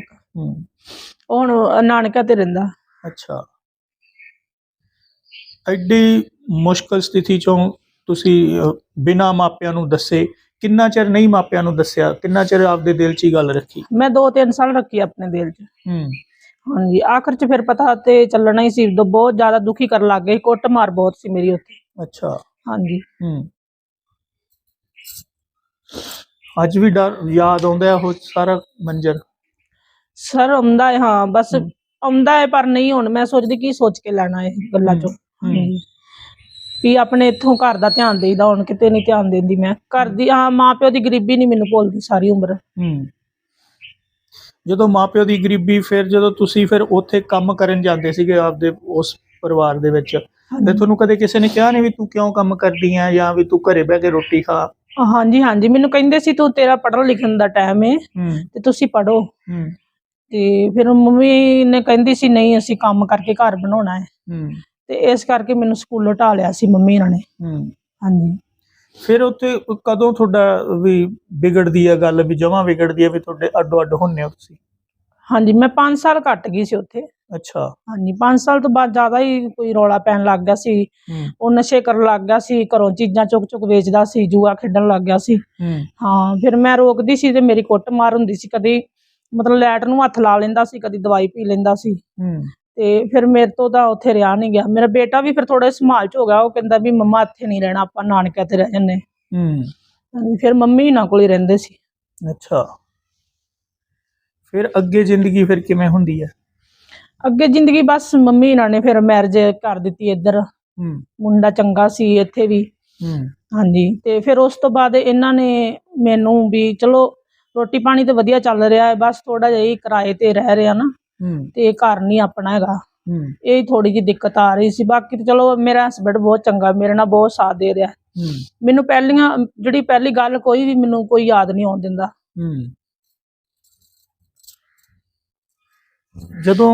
ਇੱਕ। ਹੂੰ ਉਹ ਹੁਣ ਨਾਨਕਾ ਤੇ ਰਹਿੰਦਾ। ਅੱਛਾ। ਐਡੀ ਮੁਸ਼ਕਲ ਸਥਿਤੀ ਚੋਂ ਤੁਸੀਂ ਬਿਨਾਂ ਮਾਪਿਆਂ ਨੂੰ ਦੱਸੇ ਕਿੰਨਾ ਚਿਰ ਨਹੀਂ ਮਾਪਿਆਂ ਨੂੰ ਦੱਸਿਆ? ਕਿੰਨਾ ਚਿਰ ਆਪਦੇ ਦਿਲ 'ਚ ਹੀ ਗੱਲ ਰੱਖੀ? ਮੈਂ 2-3 ਸਾਲ ਰੱਖੀ ਆਪਣੇ ਦਿਲ 'ਚ। ਹੂੰ। ਹਾਂਜੀ ਆਖਰ 'ਚ ਫਿਰ ਪਤਾ ਤੇ ਚੱਲਣਾ ਹੀ ਸੀ ਉਦੋਂ ਬਹੁਤ ਜ਼ਿਆਦਾ ਦੁਖੀ ਕਰਨ ਲੱਗ ਗਏ ਕੁੱਟ ਮਾਰ ਬਹੁਤ ਸੀ ਮੇਰੀ ਉੱਥੇ। ਅੱਛਾ। ਹਾਂਜੀ। ਹੂੰ। ਅੱਜ ਵੀ ਡਰ ਯਾਦ ਆਉਂਦਾ ਉਹ ਸਾਰਾ ਮੰਜ਼ਰ। ਸਰ ਆਉਂਦਾ ਹੈ ਹਾਂ ਬਸ। ਆਉਂਦਾ ਹੈ ਪਰ ਨਹੀਂ ਹੁਣ ਮੈਂ ਸੋਚਦੀ ਕੀ ਸੋਚ ਕੇ ਲੈਣਾ ਇਹ ਗੱਲਾਂ ਚੋਂ। ਹਾਂਜੀ। ਵੀ ਆਪਣੇ ਇੱਥੋਂ ਘਰ ਦਾ ਧਿਆਨ ਦੇਈਦਾ ਹੁਣ ਕਿਤੇ ਨਹੀਂ ਧਿਆਨ ਦਿੰਦੀ ਮੈਂ। ਘਰ ਦੀ ਹਾਂ ਮਾਂ ਪਿਓ ਦੀ ਗਰੀਬੀ ਨਹੀਂ ਮੈਨੂੰ ਭੁੱਲਦੀ ਸਾਰੀ ਉਮਰ। ਹੂੰ। ਜਦੋਂ ਮਾਪਿਓ ਦੀ ਗਰੀਬੀ ਫਿਰ ਜਦੋਂ ਤੁਸੀਂ ਫਿਰ ਉੱਥੇ ਕੰਮ ਕਰਨ ਜਾਂਦੇ ਸੀਗੇ ਆਪਦੇ ਉਸ ਪਰਿਵਾਰ ਦੇ ਵਿੱਚ ਤੇ ਤੁਹਾਨੂੰ ਕਦੇ ਕਿਸੇ ਨੇ ਕਿਹਾ ਨਹੀਂ ਵੀ ਤੂੰ ਕਿਉਂ ਕੰਮ ਕਰਦੀ ਆ ਜਾਂ ਵੀ ਤੂੰ ਘਰੇ ਬਹਿ ਕੇ ਰੋਟੀ ਖਾ? ਹਾਂਜੀ ਹਾਂਜੀ। ਮੈਨੂੰ ਕਹਿੰਦੇ ਸੀ ਤੂੰ ਤੇਰਾ ਪੜ੍ਹਨ ਲਿਖਣ ਦਾ ਟਾਈਮ ਹੈ ਹੂੰ। ਤੇ ਤੁਸੀਂ ਪੜੋ ਤੇ ਫਿਰ ਮੰਮੀ ਨੇ ਕਹਿੰਦੀ ਸੀ ਨਹੀਂ ਅਸੀਂ ਕੰਮ ਕਰਕੇ ਘਰ ਬਣਾਉਣਾ ਹੈ। ਹੂੰ। ਤੇ ਇਸ ਕਰਕੇ ਮੈਨੂੰ ਸਕੂਲੋਂ ਢਾ ਲਿਆ ਸੀ ਮੰਮੀ ਇਹਨਾਂ ਨੇ। ਹੂੰ। ਹਾਂਜੀ। ਫਿਰ ਉੱਥੇ ਕਦੋਂ ਤੁਹਾਡਾ ਵੀ ਵਿਗੜਦੀ ਆ ਗੱਲ ਵੀ ਜਮਾਂ ਵਿਗੜਦੀ ਆ ਵੀ ਤੁਹਾਡੇ ਅੱਡੋ ਅੱਡ ਹੁੰਨੇ ਹੋ ਤੁਸੀਂ? ਹਾਂਜੀ ਮੈਂ 5 ਸਾਲ ਕੱਟ ਗਈ ਸੀ ਉੱਥੇ। ਅੱਛਾ। ਹਾਂਜੀ 5 ਸਾਲ ਤੋਂ ਬਾਅਦ ਜ਼ਿਆਦਾ ਹੀ ਕੋਈ ਰੌਲਾ ਪੈਣ ਲੱਗ ਗਿਆ ਸੀ। ਉਹ ਨਸ਼ੇ ਕਰਨ ਲੱਗ ਗਿਆ ਸੀ ਘਰੋਂ ਚੀਜ਼ਾਂ ਚੁੱਕ ਚੁੱਕ ਵੇਚਦਾ ਸੀ ਜੂਆ ਖੇਡਣ ਲੱਗ ਗਿਆ ਸੀ। ਹਾਂ। ਫਿਰ ਮੈਂ ਰੋਕਦੀ ਸੀ ਤੇ ਮੇਰੀ ਕੁੱਟ ਮਾਰ ਹੁੰਦੀ ਸੀ ਕਦੀ। ਮਤਲਬ ਲੈਟ ਨੂੰ ਹੱਥ ਲਾ ਲੈਂਦਾ ਸੀ ਕਦੀ ਦਵਾਈ ਪੀ ਲੈਂਦਾ ਸੀ। ਤੇ ਫਿਰ ਮੇਰੇ ਤੋਂ ਤਾਂ ਉੱਥੇ ਰਿਹਾ ਨਹੀਂ ਗਿਆ। ਮੇਰਾ ਬੇਟਾ ਵੀ ਫਿਰ ਥੋੜਾ ਸੰਭਾਲ ਚ ਹੋ ਗਿਆ। ਉਹ ਕਹਿੰਦਾ ਵੀ ਮੰਮਾ ਇੱਥੇ ਨਹੀਂ ਰਹਿਣਾ ਆਪਾਂ ਨਾਨਕਿਆਂ ਤੇ ਰਹਿ ਜੰਨੇ ਹੂੰ। ਫਿਰ ਮੰਮੀ ਇਹਨਾਂ ਕੋਲ ਹੀ ਰਹਿੰਦੇ ਸੀ। ਅੱਛਾ। ਫਿਰ ਅੱਗੇ ਜ਼ਿੰਦਗੀ ਫਿਰ ਕਿਵੇਂ ਹੁੰਦੀ ਹੈ ਅੱਗੇ ਜ਼ਿੰਦਗੀ ਬਸ ਮੰਮੀ ਇਹਨਾਂ ਨੇ ਫਿਰ ਮੈਰਿਜ ਕਰ ਦਿੱਤੀ ਇੱਧਰ। ਹੂੰ। ਮੁੰਡਾ ਚੰਗਾ ਸੀ ਇੱਥੇ ਵੀ। ਹੂੰ। ਹਾਂਜੀ ਤੇ ਫਿਰ ਉਸ ਤੋਂ ਬਾਅਦ ਇਹਨਾਂ ਨੇ ਮੈਨੂੰ ਵੀ ਚਲੋ ਰੋਟੀ ਪਾਣੀ ਤੇ ਵਧੀਆ ਚੱਲ ਰਿਹਾ ਹੈ ਬਸ ਥੋੜਾ ਜਿਹਾ ਹੀ ਕਿਰਾਏ ਤੇ ਰਹਿ ਰਿਹਾ ਨਾ। ਤੇ ਘਰ ਨਹੀਂ ਆਪਣਾ ਹੈਗਾ। ਇਹ ਥੋੜੀ ਜਿਹੀ ਦਿੱਕਤ ਆ ਰਹੀ ਸੀ। ਬਾਕੀ ਤੇ ਚਲੋ ਮੇਰਾ ਹਸਬੰਡ ਬਹੁਤ ਚੰਗਾ ਮੇਰੇ ਨਾਲ ਬਹੁਤ ਸਾਥ ਦੇ ਰਿਹਾ। ਮੈਨੂੰ ਪਹਿਲੀਆਂ ਜਿਹੜੀ ਪਹਿਲੀ ਗੱਲ ਕੋਈ ਵੀ ਮੈਨੂੰ ਕੋਈ ਯਾਦ ਨਹੀਂ ਆਉਣ ਦਿੰਦਾ। ਜਦੋਂ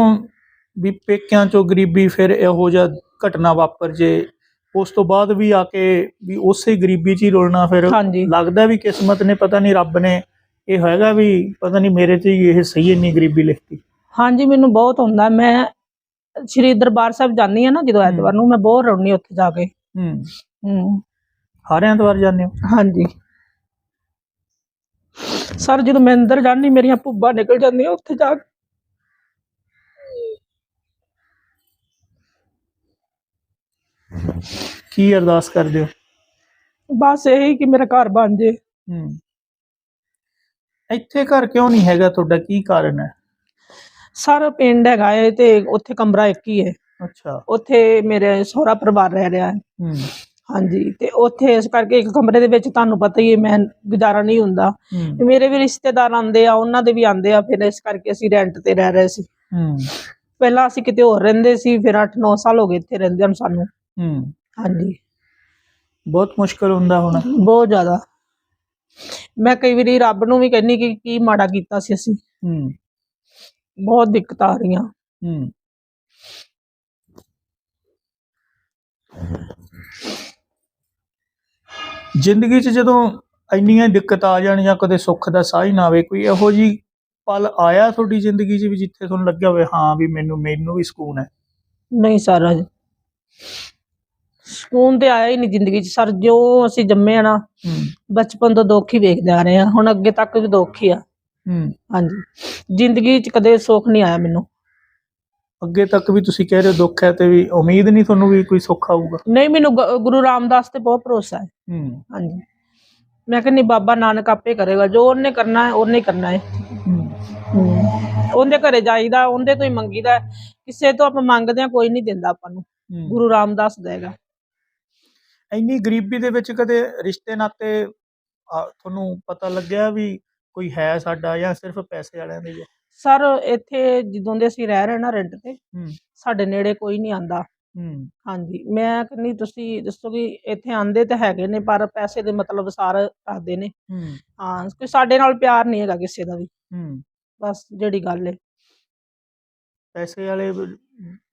ਵੀ ਪੇਕਿਆਂ ਚੋਂ ਗਰੀਬੀ ਫਿਰ ਇਹੋ ਜਿਹਾ ਘਟਨਾ ਵਾਪਰ ਜੇ ਉਸ ਤੋਂ ਬਾਅਦ ਵੀ ਆ ਕੇ ਵੀ ਉਸੇ ਗਰੀਬੀ 'ਚ ਹੀ ਰੁਲਣਾ ਫਿਰ ਲੱਗਦਾ ਵੀ ਕਿਸਮਤ ਨੇ ਪਤਾ ਨਹੀਂ ਰੱਬ ਨੇ ਇਹ ਹੈਗਾ ਵੀ ਪਤਾ ਨਹੀਂ ਮੇਰੇ ਹੀ ਇਹ ਸਹੀ ਇੰਨੀ ਗਰੀਬੀ ਲਿਖਤੀ। ਹਾਂਜੀ ਮੈਨੂੰ ਬਹੁਤ ਹੁੰਦਾ। ਮੈਂ ਸ਼੍ਰੀ ਦਰਬਾਰ ਸਾਹਿਬ ਜਾਂਦੀ ਆ ਨਾ ਜਦੋਂ। ਐਤਵਾਰ ਨੂੰ ਮੈਂ ਬਹੁਤ ਰੋਣੀ ਉੱਥੇ ਜਾ ਕੇ। ਹੂੰ। ਹੂੰ। ਹਰ ਐਤਵਾਰ ਜਾਂਦੇ ਹੋ? ਹਾਂਜੀ। ਸਰ ਜਦੋਂ ਮੈਂ ਅੰਦਰ ਜਾਂਦੀ ਮੇਰੀਆਂ ਭੁੱਬਾਂ ਨਿਕਲ ਜਾਂਦੀਆਂ ਉੱਥੇ ਜਾ ਕੇ। ਕੀ ਅਰਦਾਸ ਕਰਦੇ ਹੋ? ਬਸ ਇਹੀ ਕਿ ਮੇਰਾ ਘਰ ਬਣ ਜੇ। ਹੂੰ। ਇੱਥੇ ਘਰ ਕਿਉਂ ਨਹੀਂ ਹੈਗਾ ਤੁਹਾਡਾ? ਕੀ ਕਾਰਨ ਹੈ? ਸਰ ਪਿੰਡ ਹੈਗਾ ਏ ਤੇ ਉੱਥੇ ਕਮਰਾ ਇੱਕ ਹੀ ਹੈ ਅੱਛਾ। ਉੱਥੇ ਮੇਰੇ ਸਹੁਰਾ ਪਰਿਵਾਰ ਰਹਿ ਰਿਹਾ ਹੈ ਹੂੰ। ਹਾਂਜੀ ਤੇ ਉੱਥੇ ਇਸ ਕਰਕੇ ਇੱਕ ਕਮਰੇ ਦੇ ਵਿੱਚ ਤੁਹਾਨੂੰ ਪਤਾ ਹੀ ਹੈ ਮੈਂ ਗੁਜ਼ਾਰਾ ਨਹੀਂ ਹੁੰਦਾ। ਹੂੰ। ਮੇਰੇ ਵੀ ਰਿਸ਼ਤੇਦਾਰ ਆਉਂਦੇ ਆ ਉਹਨਾਂ ਦੇ ਵੀ ਆਉਂਦੇ ਆ ਫਿਰ ਇਸ ਕਰਕੇ ਅਸੀਂ ਰੈਂਟ ਤੇ ਰਹਿ ਰਹੇ ਸੀ। ਹੂੰ। ਪਹਿਲਾਂ ਅਸੀਂ ਕਿਤੇ ਹੋਰ ਰਹਿੰਦੇ ਸੀ ਫਿਰ 8-9 ਸਾਲ ਹੋ ਗਏ ਇੱਥੇ ਰਹਿੰਦੇ ਹਨ ਸਾਨੂੰ। ਹੂੰ। ਹਾਂਜੀ। ਬਹੁਤ ਮੁਸ਼ਕਲ ਹੁੰਦਾ ਹੁਣ। ਬਹੁਤ ਜ਼ਿਆਦਾ। ਮੈਂ ਕਈ ਵਾਰੀ ਰੱਬ ਨੂੰ ਵੀ ਕਹਿੰਨੀ ਕਿ ਕੀ ਮਾੜਾ ਕੀਤਾ ਸੀ ਅਸੀਂ। ਹੂੰ। ਬਹੁਤ ਦਿੱਕਤ ਆ ਰਹੀਆਂ। ਹੂੰ। ਜ਼ਿੰਦਗੀ 'ਚ ਜਦੋਂ ਇੰਨੀਆਂ ਦਿੱਕਤ ਆ ਜਾਣ ਜਾਂ ਕਦੇ ਸੁੱਖ ਦਾ ਸਾਹ ਹੀ ਨਾ ਆਵੇ ਕੋਈ ਇਹੋ ਜੀ ਪਲ ਆਇਆ ਤੁਹਾਡੀ ਜ਼ਿੰਦਗੀ 'ਚ ਵੀ ਜਿੱਥੇ ਤੁਹਾਨੂੰ ਲੱਗਿਆ ਹੋਵੇ ਹਾਂ ਵੀ ਮੈਨੂੰ ਮੈਨੂੰ ਵੀ ਸਕੂਨ ਹੈ? ਨਹੀਂ ਸਰ ਸਕੂਨ ਤੇ ਆਇਆ ਹੀ ਨਹੀਂ ਜ਼ਿੰਦਗੀ 'ਚ। ਸਰ ਜੋ ਅਸੀਂ ਜੰਮੇ ਆ ਨਾ ਬਚਪਨ ਤੋਂ ਦੁੱਖ ਹੀ ਵੇਖਦੇ ਆ ਰਹੇ ਆ। ਹੁਣ ਅੱਗੇ ਤੱਕ ਵੀ ਦੁੱਖ ਹੀ ਆ। ਹੂੰ। ਹਾਂਜੀ। ਜ਼ਿੰਦਗੀ 'ਚ ਕਦੇ ਸੁੱਖ ਨਹੀਂ ਆਇਆ ਮੈਨੂੰ। ਅੱਗੇ ਤੱਕ ਵੀ ਤੁਸੀਂ ਕਹਿ ਰਹੇ ਹੋ ਦੁੱਖ ਹੈ ਤੇ ਵੀ ਉਮੀਦ ਨਹੀਂ ਤੁਹਾਨੂੰ ਵੀ ਕੋਈ ਸੁੱਖ ਆਊਗਾ? ਨਹੀਂ ਮੈਨੂੰ ਗ- ਗੁਰੂ ਰਾਮਦਾਸ ਤੇ ਬਹੁਤ ਭਰੋਸਾ ਹੈ। ਹੂੰ। ਹਾਂਜੀ। ਮੈਂ ਕਹਿੰਦੀ ਬਾਬਾ ਨਾਨਕ ਆਪੇ ਕਰੇਗਾ। ਜੋ ਉਹਨੇ ਕਰਨਾ ਹੈ ਉਹਨੇ ਹੀ ਕਰਨਾ ਹੈ। ਹੂੰ। ਉਹਦੇ ਘਰੇ ਜਾਈਦਾ ਉਹਦੇ ਤੋਂ ਹੀ ਮੰਗੀਦਾ। ਕਿਸੇ ਤੋਂ ਆਪਾਂ ਮੰਗਦੇ ਆ ਕੋਈ ਨਹੀਂ ਦਿੰਦਾ ਆਪਾਂ ਨੂੰ। ਹੂੰ। ਗੁਰੂ ਰਾਮਦਾਸ ਦੇਗਾ। ਇੰਨੀ ਗਰੀਬੀ ਦੇ ਵਿੱਚ ਕਦੇ ਰਿਸ਼ਤੇ ਨਾਤੇ ਤੁਹਾਨੂੰ ਪਤਾ ਲੱਗਿਆ ਵੀ ਕੋਈ ਹੈ ਸਾਡਾ ਜਾਂ ਸਿਰਫ ਪੈਸੇ ਵਾਲਿਆਂ ਦੇ ਸਰ ਇੱਥੇ ਜਦੋਂ ਦੇ ਅਸੀਂ ਰਹਿ ਰਹੇ ਨਾ ਰੈਂਟ ਤੇ ਸਾਡੇ ਨੇੜੇ ਕੋਈ ਨਹੀਂ ਆਂਦਾ। ਹੂੰ। ਹਾਂਜੀ ਮੈਂ ਕਹਿੰਦੀ ਤੁਸੀਂ ਦੱਸੋ ਕਿ ਇੱਥੇ ਆਂਦੇ ਤਾਂ ਹੈਗੇ ਨੇ ਪਰ ਪੈਸੇ ਦੇ ਮਤਲਬ ਸਾਰ ਰੱਖਦੇ ਨੇ। ਹੂੰ। ਕੋਈ ਸਾਡੇ ਨਾਲ ਪਿਆਰ ਨਹੀਂ ਹੈਗਾ ਕਿਸੇ ਦਾ ਵੀ। ਹੂੰ। ਬਸ ਜਿਹੜੀ ਗੱਲ ਹੈ ਪੈਸੇ ਵਾਲੇ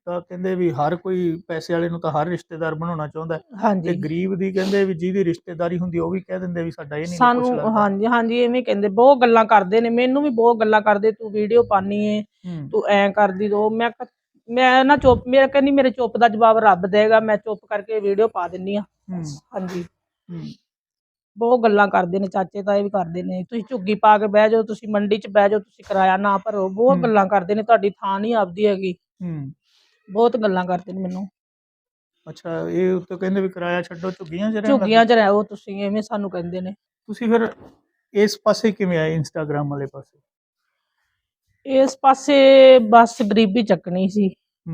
ਤਾਂ ਕਹਿੰਦੇ ਵੀ ਹਰ ਕੋਈ ਪੈਸੇ ਵਾਲੇ ਨੂੰ ਤਾਂ ਹਰ ਰਿਸ਼ਤੇਦਾਰ ਬਣਾਉਣਾ ਚਾਹੁੰਦਾ ਹੈ। ਤੇ ਹਾਂਜੀ ਗਰੀਬ ਦੀ ਕਹਿੰਦੇ ਵੀ ਜਿਹਦੀ ਰਿਸ਼ਤੇਦਾਰੀ ਹੁੰਦੀ ਉਹ ਵੀ ਕਹਿ ਦਿੰਦੇ ਵੀ ਸਾਡਾ ਇਹ ਨਹੀਂ ਸਾਨੂੰ ਹਾਂਜੀ ਹਾਂਜੀ ਐਵੇਂ ਕਹਿੰਦੇ ਬਹੁਤ ਗੱਲਾਂ ਕਰਦੇ ਨੇ ਮੈਨੂੰ ਵੀ ਬਹੁਤ ਗੱਲਾਂ ਕਰਦੇ ਤੂੰ ਵੀਡੀਓ ਪਾਣੀ ਏ ਤੂੰ ਐਂ ਕਰਦੀ ਰੋ ਮੈਂ ਮੈਂ ਨਾ ਚੁੱਪ ਮੇਰੇ ਕਹਿੰਦੀ ਮੇਰੇ ਚੁੱਪ ਦਾ ਜਵਾਬ ਰੱਬ ਦੇਗਾ ਮੈਂ ਚੁੱਪ ਕਰਕੇ ਵੀਡੀਓ ਪਾ ਦਿੰਨੀ ਆ। ਹਾਂਜੀ। ਬਹੁਤ ਗੱਲਾਂ ਕਰਦੇ ਨੇ ਚਾਚੇ ਤਾਏ ਵੀ ਕਰਦੇ ਨੇ ਤੁਸੀਂ ਝੁੱਗੀ ਪਾ ਕੇ ਬਹਿ ਜਾਓ ਤੁਸੀਂ ਮੰਡੀ 'ਚ ਬਹਿ ਜਾਓ ਤੁਸੀਂ ਕਿਰਾਇਆ ਨਾ ਭਰੋ ਬਹੁਤ ਹੂੰ। ਗੱਲਾਂ ਕਰਦੇ ਨੇ ਤੁਹਾਡੀ ਥਾਂ ਨਹੀਂ ਆਪਦੀ ਹੈਗੀ। ਹੂੰ। ਬਹੁਤ ਗੱਲਾਂ ਕਰਦੇ ਨੇ ਮੈਨੂੰ। ਅੱਛਾ ਇਹ ਉੱਤੇ ਕਹਿੰਦੇ ਵੀ ਕਿਰਾਇਆ ਛੱਡੋ ਝੁੱਗੀਆਂ 'ਚ ਰਹਿਣ ਝੁੱਗੀਆਂ 'ਚ ਰਹੋ ਤੁਸੀਂ ਐਵੇਂ ਸਾਨੂੰ ਕਹਿੰਦੇ ਨੇ। ਤੁਸੀਂ ਫਿਰ ਇਸ ਪਾਸੇ ਕਿਵੇਂ ਆਏ ਇੰਸਟਾਗ੍ਰam ਵਾਲੇ ਪਾਸੇ? ਇਸ ਪਾਸੇ ਬਸ ਗਰੀਬੀ ਚੱਕਣੀ ਸੀ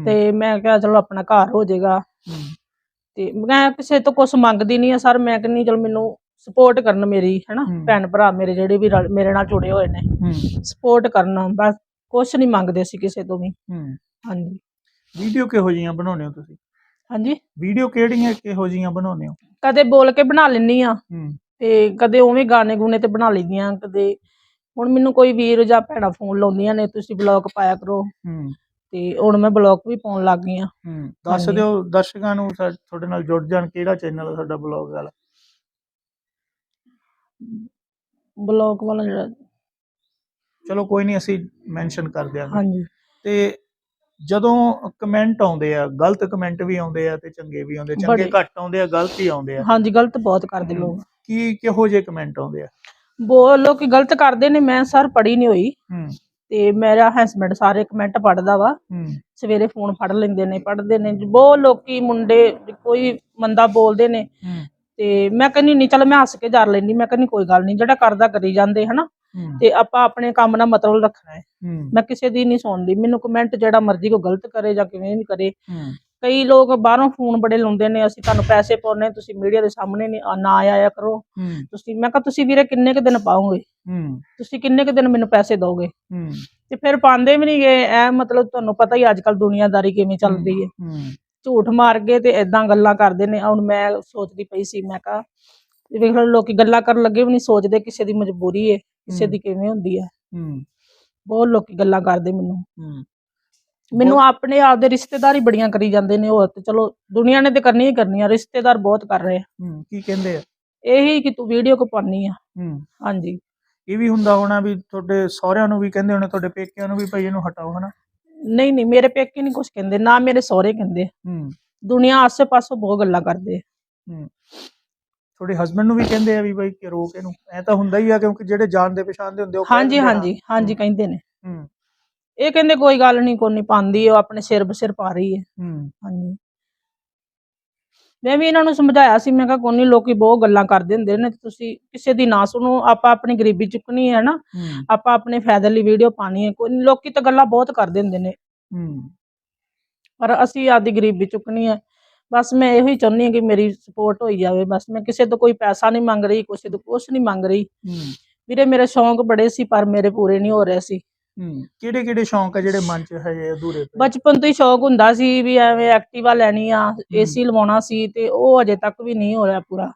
ਤੇ ਮੈਂ ਕਿਹਾ ਚਲੋ ਆਪਣਾ ਘਰ ਹੋ ਜਾਏਗਾ ਤੇ ਮੈਂ ਕਿਸੇ ਤੋਂ ਕੁਝ ਮੰਗਦੀ ਨਹੀਂ ਆ ਸਰ ਮੈਂ ਕਹਿੰਨੀ ਚਲ ਮੈਨੂੰ ਸਪੋਰਟ ਕਰਨ ਮੇਰੀ ਹੈਨਾ। ਭੈਣ ਭਰਾ ਮੇਰੇ ਜਿਹੜੇ ਵੀ ਰਲ- ਮੇਰੇ ਨਾਲ ਜੁੜੇ ਹੋਏ ਨੇ। ਸਪੋਰਟ ਕਰਨਾ ਬਸ ਕੁਝ ਨਹੀਂ ਮੰਗਦੇ ਸੀ ਕਿਸੇ ਤੋਂ ਵੀ। ਹਾਂਜੀ। ਵੀਡੀਓ ਕਿਹੋ ਜੀਆਂ ਬਣਾਉਂਦੇ ਹੋ ਤੁਸੀਂ? ਹਾਂਜੀ। ਵੀਡੀਓ ਕਿਹੜੀਆਂ ਕਿਹੋ ਜੀਆਂ ਬਣਾਉਂਦੇ ਹੋ? ਕਦੇ ਬੋਲ ਕੇ ਬਣਾ ਲੈਣੀ ਆ ਹੂੰ, ਤੇ ਕਦੇ ਉਵੇਂ ਗਾਣੇ ਗੂਨੇ ਤੇ ਬਣਾ ਲਈਆਂ ਕਦੇ ਹੁਣ ਮੈਨੂੰ ਕੋਈ ਵੀਰ ਜਾਂ ਭੈਣਾ ਫੋਨ ਲਾਉਂਦੀਆਂ ਨੇ ਤੁਸੀਂ ਬਲੌਗ ਪਾਇਆ ਕਰੋ। ਹੂੰ, ਤੇ ਹੁਣ ਮੈਂ ਬਲੌਗ ਵੀ ਪਾਉਣ ਲੱਗ ਗਈ ਆ ਹੂੰ। ਦੱਸ ਹਾਂਜੀ। ਦਿਓ ਦਰਸ਼ਕਾਂ ਨੂੰ ਸਾ- ਤੁਹਾਡੇ ਨਾਲ ਜੁੜ ਜਾਣ ਕਿਹੜਾ ਚੈਨਲ ਹੈ ਸਾਡਾ ਬਲੌਗ ਵਾਲਾ? ਬਲੌਗ ਵਾਲਾ ਜਿਹੜਾ ਚਲੋ ਕੋਈ ਨਹੀਂ ਅਸੀਂ ਮੈਂਸ਼ਨ ਕਰ ਦਿਆਂਗੇ। ਹਾਂਜੀ। ਤੇ ਜਦੋਂ ਕਮੈਂਟ ਆਉਂਦੇ ਆ ਗਲਤ ਕਮੈਂਟ ਵੀ ਆਉਂਦੇ ਆ ਤੇ ਚੰਗੇ ਵੀ ਆਉਂਦੇ ਚੰਗੇ ਬੜੇ। ਘੱਟ ਆਉਂਦੇ ਆ ਗਲਤ ਹੀ ਆਉਂਦੇ ਆ। ਹਾਂਜੀ ਗਲਤ ਬਹੁਤ ਕਰਦੇ ਲੋਕ। ਕੀ ਕਿਹੋ ਜਿਹੇ ਕਮੈਂਟ ਆਉਂਦੇ ਆ? ਬਹੁਤ ਲੋਕੀ ਗਲਤ ਕਰਦੇ ਨੇ ਮੈਂ ਸਰ ਪੜੀ ਨਹੀਂ ਹੋਈ। ਹੂੰ। ਤੇ ਮੇਰਾ ਹਸਬੰਡ ਸਾਰੇ ਕਮੈਂਟ ਪੜਦਾ ਵਾ। ਹੂੰ। ਸਵੇਰੇ ਫੋਨ ਫੜ ਲੈਂਦੇ ਨੇ ਪੜਦੇ ਨੇ। ਬਹੁਤ ਲੋਕੀ ਮੁੰਡੇ ਕੋਈ ਮੰਦਾ ਬੋਲਦੇ ਨੇ। ਹੂੰ। ਤੇ ਮੈਂ ਕਹਿੰਦੀ ਨਹੀਂ ਚਲ ਮੈਂ ਹੱਸ ਕੇ ਜਰ ਲੈਂਦੀ ਮੈਂ ਕਹਿੰਦੀ ਕੋਈ ਗੱਲ ਨਹੀਂ ਜਿਹੜਾ ਕਰਦਾ ਕਰੀ ਜਾਂਦੇ ਹਨਾ? ਤੇ ਆਪਾਂ ਆਪਣੇ ਕੰਮ ਨਾਲ ਮਤਲਬ ਰੱਖਣਾ ਹੈ। ਮੈਂ ਕਿਸੇ ਦੀ ਨਹੀਂ ਸੁਣਦੀ। ਮੈਨੂੰ ਕਮੈਂਟ ਜਿਹੜਾ ਮਰਜ਼ੀ ਕੋ ਗਲਤ ਕਰੇ ਜਾਂ ਕਿਵੇਂ ਵੀ ਕਰੇ। ਕਈ ਲੋਕ ਬਾਹਰੋਂ ਫੋਨ ਬੜੇ ਲਾਉਂਦੇ ਨੇ ਅਸੀਂ ਤੁਹਾਨੂੰ ਪੈਸੇ ਪਾਉਣੇ ਤੁਸੀਂ ਮੀਡੀਆ ਦੇ ਸਾਹਮਣੇ ਨਾ ਆਇਆ ਕਰੋ। ਤੁਸੀਂ ਮੈਂ ਕਿਹਾ ਤੁਸੀਂ ਵੀਰੇ ਕਿੰਨੇ ਕੁ ਦਿਨ ਪਾਓਗੇ? ਹੂੰ। ਤੁਸੀਂ ਕਿੰਨੇ ਕੁ ਦਿਨ ਮੈਨੂੰ ਪੈਸੇ ਦੋਗੇ? ਤੇ ਫਿਰ ਪਾਉਂਦੇ ਵੀ ਨਹੀਂ ਗਏ ਐ ਮਤਲਬ ਤੁਹਾਨੂੰ ਪਤਾ ਹੀ ਅੱਜ ਕੱਲ ਦੁਨੀਆਦਾਰੀ ਕਿਵੇਂ ਚੱਲਦੀ ਹੈ। ਝੂਠ ਮਾਰ ਕੇ ਤੇ ਐਦਾਂ ਗੱਲਾਂ ਕਰਦੇ ਨੇ। ਹੁਣ ਮੈਂ ਸੋਚਦੀ ਪਈ ਸੀ ਮੈਂ ਕਿਹਾ ਵੇਖ ਲਓ ਲੋਕੀ ਗੱਲਾਂ ਕਰਨ ਲੱਗੇ ਵੀ ਨਹੀਂ ਸੋਚਦੇ ਕਿਸੇ ਦੀ ਮਜਬੂਰੀ ਹੈ ਕਿਸੇ ਦੀ ਕਿਵੇਂ ਹੁੰਦੀ ਹੈ ਹੂੰ। ਬਹੁਤ ਲੋਕੀ ਗੱਲਾਂ ਕਰਦੇ ਮੈਨੂੰ। ਹੂੰ। ਮੈਨੂੰ ਆਪਣੇ ਆਪ ਦੇ ਰਿਸ਼ਤੇਦਾਰ ਹੀ ਬੜੀਆਂ ਕਰੀ ਜਾਂਦੇ ਨੇ ਹੋਰ ਤੇ ਚਲੋ ਦੁਨੀਆ ਨੇ ਤੇ ਕਰਨੀ ਹੀ ਕਰਨੀ ਆ ਰਿਸ਼ਤੇਦਾਰ ਬਹੁਤ ਕਰ ਰਹੇ ਆ। ਹੂੰ ਕੀ ਕਹਿੰਦੇ ਆ? ਇਹੀ ਕਿ ਤੂੰ ਵੀਡੀਓ ਕੋ ਪਾਉਣੀ ਆ। ਹੂੰ। ਹਾਂਜੀ। ਇਹ ਵੀ ਹੁੰਦਾ ਹੋਣਾ ਵੀ ਤੁਹਾਡੇ ਸਹੁਰਿਆਂ ਨੂੰ ਵੀ ਕਹਿੰਦੇ ਹੋਣੇ ਤੁਹਾਡੇ ਪੇਕਿਆਂ ਨੂੰ ਵੀ ਭਾਈ ਇਹਨੂੰ ਹਟਾਓ ਹਨਾ? ਨਹੀਂ ਨਹੀਂ ਮੇਰੇ ਪੇਕੇ ਨਹੀਂ ਕੁਝ ਕਹਿੰਦੇ ਨਾ ਮੇਰੇ ਸਹੁਰੇ ਕਹਿੰਦੇ। ਹੂੰ। ਦੁਨੀਆ ਆਸੇ ਪਾਸੋਂ ਬਹੁਤ ਗੱਲਾਂ ਕਰਦੇ ਆ। ਹੂੰ। ਤੁਹਾਡੇ ਹਸਬੰਡ ਨੂੰ ਵੀ ਕਹਿੰਦੇ ਆ ਵੀ ਭਾਈ ਕਿ ਰੋਕ ਇਹਨੂੰ। ਐ ਤਾਂ ਹੁੰਦਾ ਹੀ ਆ ਕਿਉਂਕਿ ਜਿਹੜੇ ਜਾਣਦੇ ਪਛਾਣਦੇ ਹੁੰਦੇ ਉਹ ਹਾਂਜੀ। ਹਾਂਜੀ ਹਾਂਜੀ ਕਹਿੰਦੇ ਨੇ। ਹੂੰ। ਇਹ ਕਹਿੰਦੇ ਕੋਈ ਗੱਲ ਨਹੀਂ ਕੋਈ ਨਹੀਂ ਪਾਉਂਦੀ ਉਹ ਆਪਣੇ ਸਿਰ ਬਸਿਰ ਪਾ ਰਹੀ ਹੈ ਹੂੰ। ਹਾਂਜੀ। ਮੈਂ ਵੀ ਇਹਨਾਂ ਨੂੰ ਸਮਝਾਇਆ ਸੀ ਮੈਂ ਕਿਹਾ ਕੋਈ ਨਹੀਂ ਲੋਕੀ ਬਹੁਤ ਗੱਲਾਂ ਕਰਦੇ ਹੁੰਦੇ ਨੇ ਤੁਸੀਂ ਕਿਸੇ ਦੀ ਨਾ ਸੁਣੋ ਆਪਾਂ ਆਪਣੀ ਗਰੀਬੀ ਚੁੱਕਣੀ ਹੈ ਨਾ ਆਪਾਂ ਆਪਣੇ ਫਾਇਦੇ ਲਈ ਵੀਡੀਓ ਪਾਣੀ ਹੈ ਕੋਈ ਲੋਕੀ ਤਾਂ ਗੱਲਾਂ ਬਹੁਤ ਕਰਦੇ ਹੁੰਦੇ ਨੇ। ਹੂੰ। ਪਰ ਅਸੀਂ ਆਪਦੀ ਗਰੀਬੀ ਚੁੱਕਣੀ ਹੈ ਬਸ ਮੈਂ ਇਹੋ ਹੀ ਚਾਹੁੰਦੀ ਹਾਂ ਕਿ ਮੇਰੀ ਸਪੋਰਟ ਹੋਈ ਜਾਵੇ। ਬਸ ਮੈਂ ਕਿਸੇ ਤੋਂ ਕੋਈ ਪੈਸਾ ਨਹੀਂ ਮੰਗ ਰਹੀ ਕਿਸੇ ਤੋਂ ਕੁਝ ਨਹੀਂ ਮੰਗ ਰਹੀ। ਵੀਰੇ ਮੇਰੇ ਸ਼ੌਂਕ ਬੜੇ ਸੀ ਪਰ ਮੇਰੇ ਪੂਰੇ ਨਹੀਂ ਹੋ ਰਹੇ ਸੀ। ਕਿਹੜੇ ਕਿਹੜੇ ਸ਼ੌਂਕ ਆ ਜਿਹੜੇ ਮਨ 'ਚ ਹੈ ਅਧੂਰੇ ਪਏ? ਬਚਪਨ ਤੋਂ ਹੀ ਸ਼ੌਕ ਹੁੰਦਾ ਸੀ ਵੀ ਐਵੇਂ ਐਕਟਿਵਾ ਲੈਣੀ ਆ ਏਸੀ ਲਵਾਉਣਾ ਸੀ ਤੇ ਉਹ ਅਜੇ ਤੱਕ ਵੀ ਨਹੀਂ ਹੋ ਰਿਹਾ ਪੂਰਾ।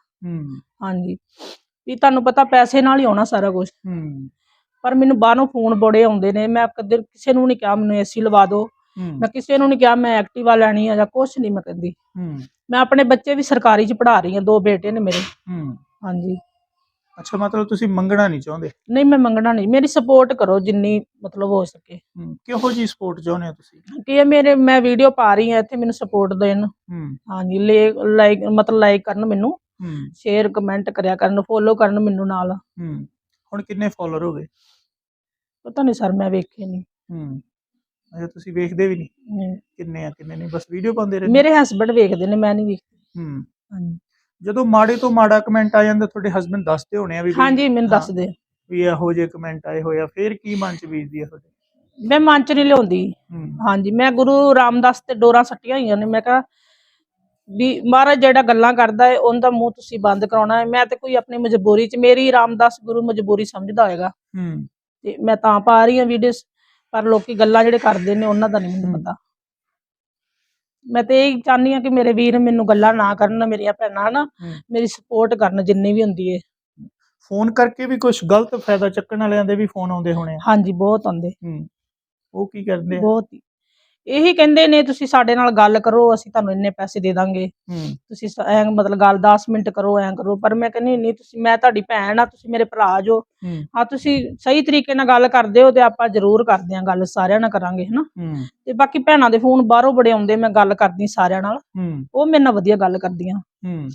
ਹਾਂਜੀ। ਵੀ ਤੁਹਾਨੂੰ ਪਤਾ ਪੈਸੇ ਨਾਲ ਹੀ ਆਉਣਾ ਸਾਰਾ ਕੁਝ ਪਰ ਮੈਨੂੰ ਬਾਹਰੋਂ ਫੋਨ ਬੜੇ ਆਉਂਦੇ ਨੇ। ਮੈਂ ਕਦੇ ਕਿਸੇ ਨੂੰ ਨਹੀਂ ਕਿਹਾ ਮੈਨੂੰ ਏਸੀ ਲਵਾ ਦਿਓ। ਮੈਂ ਕਿਸੇ ਨੂੰ ਨਹੀਂ ਕਿਹਾ ਮੈਂ ਐਕਟਿਵਾ ਲੈਣੀ ਆ ਜਾਂ ਕੁਝ ਨਹੀਂ ਮੈਂ ਕਹਿੰਦੀ। ਮੈਂ ਆਪਣੇ ਬੱਚੇ ਵੀ ਸਰਕਾਰੀ ਚ ਪੜ੍ਹਾ ਰਹੀ ਹਾਂ ਦੋ ਬੇਟੇ ਨੇ ਮੇਰੇ। ਹਾਂਜੀ। ਅੱਛਾ ਮਤਲਬ ਤੁਸੀਂ ਮੰਗਣਾ ਨਹੀਂ ਚਾਹੁੰਦੇ? ਨਹੀਂ ਮੈਂ ਮੰਗਣਾ ਨਹੀਂ ਮੇਰੀ ਸਪੋਰਟ ਕਰੋ ਜਿੰਨੀ ਮਤਲਬ ਹੋ ਸਕੇ। ਕਿਹੋ ਜੀ ਸਪੋਰਟ ਚਾਹੁੰਦੇ ਹੋ ਤੁਸੀਂ? ਕਿ ਇਹ ਮੇਰੇ ਮੈਂ ਵੀਡੀਓ ਪਾ ਰਹੀ ਹਾਂ ਇੱਥੇ ਮੈਨੂੰ ਸਪੋਰਟ ਦੇਣ। ਹਾਂਜੀ ਲਾਈਕ ਮਤਲਬ ਲਾਈਕ ਕਰਨ ਮੈਨੂੰ। ਸ਼ੇਅਰ ਕਮੈਂਟ ਕਰਿਆ ਕਰਨ ਫੋਲੋ ਕਰਨ ਮੈਨੂੰ ਨਾਲ। ਹੁਣ ਕਿੰਨੇ ਫਾਲੋਅਰ ਹੋ ਗਏ? ਪਤਾ ਨਹੀਂ ਸਰ ਮੈਂ ਵੇਖੇ ਨਹੀਂ ਅੱਛਾ ਤੁਸੀਂ ਵੇਖਦੇ ਵੀ ਨਹੀਂ। ਨਹੀਂ। ਕਿੰਨੇ ਆ ਕਿੰਨੇ ਨਹੀਂ ਬਸ ਵੀਡੀਓ ਪਾਉਂਦੇ ਰਹਿੰਦੇ। ਮੇਰੇ ਹਸਬੰਡ ਵੇਖਦੇ ਨੇ ਮੈਂ ਨਹੀਂ ਵੇਖਦੀ। ਹੂੰ। ਹਾਂਜੀ। ਜਦੋਂ ਮਾੜੇ ਤੋਂ ਮਾੜਾ ਕਮੈਂਟ ਆ ਜਾਂਦਾ ਤੁਹਾਡੇ ਹਸਬੰਡ ਦੱਸਦੇ ਹੋਣੇ ਆ ਵੀ ਹਾਂਜੀ ਮੈਨੂੰ ਹਾਂ, ਦੱਸ ਦੇ ਵੀ ਇਹੋ ਜਿਹੇ ਕਮੈਂਟ ਆਏ ਹੋਏ ਆ। ਫਿਰ ਕੀ ਮਨ 'ਚ ਬੀਜਦੀ ਆ ਤੁਹਾਡੇ? ਮੈਂ ਮਨ ਚ ਨਹੀਂ ਲਿਆਉਂਦੀ। ਹੂੰ। ਹਾਂਜੀ ਮੈਂ ਗੁਰੂ ਰਾਮਦਾਸ ਤੇ ਡੋਰਾਂ ਸੱਟੀਆਂ ਹੋਈਆਂ ਨੇ। ਮੈਂ ਕਿਹਾ ਵੀ ਮਹਾਰਾਜ ਜਿਹੜਾ ਗੱਲਾਂ ਕਰਦਾ ਹੈ ਉਹਦਾ ਮੂੰਹ ਤੁਸੀਂ ਬੰਦ ਕਰਾਉਣਾ ਹੈ ਮੈਂ ਤੇ ਕੋਈ ਆਪਣੀ ਮਜਬੂਰੀ ਚ ਮੇਰੀ ਰਾਮਦਾਸ ਗੁਰੂ ਮਜਬੂਰੀ ਸਮਝਦਾ ਹੋਏਗਾ। ਹੂੰ। ਤੇ ਮੈਂ ਤਾਂ ਪਾ ਰਹੀ ਹਾਂ ਵੀਡੀਓਜ਼ ਪਰ ਲੋਕੀ ਗੱਲਾਂ ਜਿਹੜੇ ਕਰਦੇ ਨੇ ਉਹਨਾਂ ਦਾ ਨਹੀਂ ਮੈਨੂੰ। ਪਤਾ। ਮੈਂ ਤੇ ਇਹ ਚਾਹੁੰਦੀ ਹਾਂ ਕਿ ਮੇਰੇ ਵੀਰ ਮੈਨੂੰ ਗੱਲਾਂ ਨਾ ਕਰਨ ਮੇਰੀਆਂ ਭੈਣਾਂ ਨਾ। ਮੇਰੀ ਸਪੋਰਟ ਕਰਨ ਜਿੰਨੀ ਵੀ ਹੁੰਦੀ ਹੈ ਫੋਨ ਕਰਕੇ ਵੀ ਕੁਝ ਗਲਤ ਫਾਇਦਾ ਚੱਕਣ ਵਾਲਿਆਂ ਦੇ ਵੀ ਫੋਨ ਆਉਂਦੇ ਹੋਣੇ ਆ। ਹਾਂਜੀ ਬਹੁਤ ਆਉਂਦੇ। ਹੂੰ ਉਹ ਕੀ ਕਰਦੇ ਆ? ਬਹੁਤ ਹੀ। ਇਹੀ ਕਹਿੰਦੇ ਨੇ ਤੁਸੀਂ ਸਾਡੇ ਨਾਲ ਗੱਲ ਕਰੋ ਅਸੀਂ ਤੁਹਾਨੂੰ ਇੰਨੇ ਪੈਸੇ ਦੇ ਦਾਂਗੇ। ਹੂੰ। ਤੁਸੀਂ ਸ- ਐਂ ਮਤਲਬ ਗੱਲ 10 ਮਿੰਟ ਕਰੋ ਐਂ ਕਰੋ ਪਰ ਮੈਂ ਕਹਿੰਦੀ ਨਹੀਂ ਤੁਸੀਂ ਮੈਂ ਤੁਹਾਡੀ ਭੈਣ ਆ ਤੁਸੀਂ ਮੇਰੇ ਭਰਾ ਜੋ। ਹੂੰ। ਆ ਤੁਸੀਂ ਸਹੀ ਤਰੀਕੇ ਨਾਲ ਗੱਲ ਕਰਦੇ ਹੋ ਤੇ ਆਪਾਂ ਜ਼ਰੂਰ ਕਰਦੇ ਆਂ ਗੱਲ ਸਾਰਿਆਂ ਨਾਲ ਕਰਾਂਗੇ ਹਨਾ? ਹੂੰ। ਤੇ ਬਾਕੀ ਭੈਣਾਂ ਦੇ ਫੋਨ ਬਾਹਰੋਂ ਬੜੇ ਆਉਂਦੇ ਮੈਂ ਗੱਲ ਕਰਦੀ ਸਾਰਿਆਂ ਨਾਲ। ਹੂੰ। ਉਹ ਮੇਰੇ ਨਾਲ ਵਧੀਆ ਗੱਲ ਕਰਦੀਆਂ। ਹੂੰ।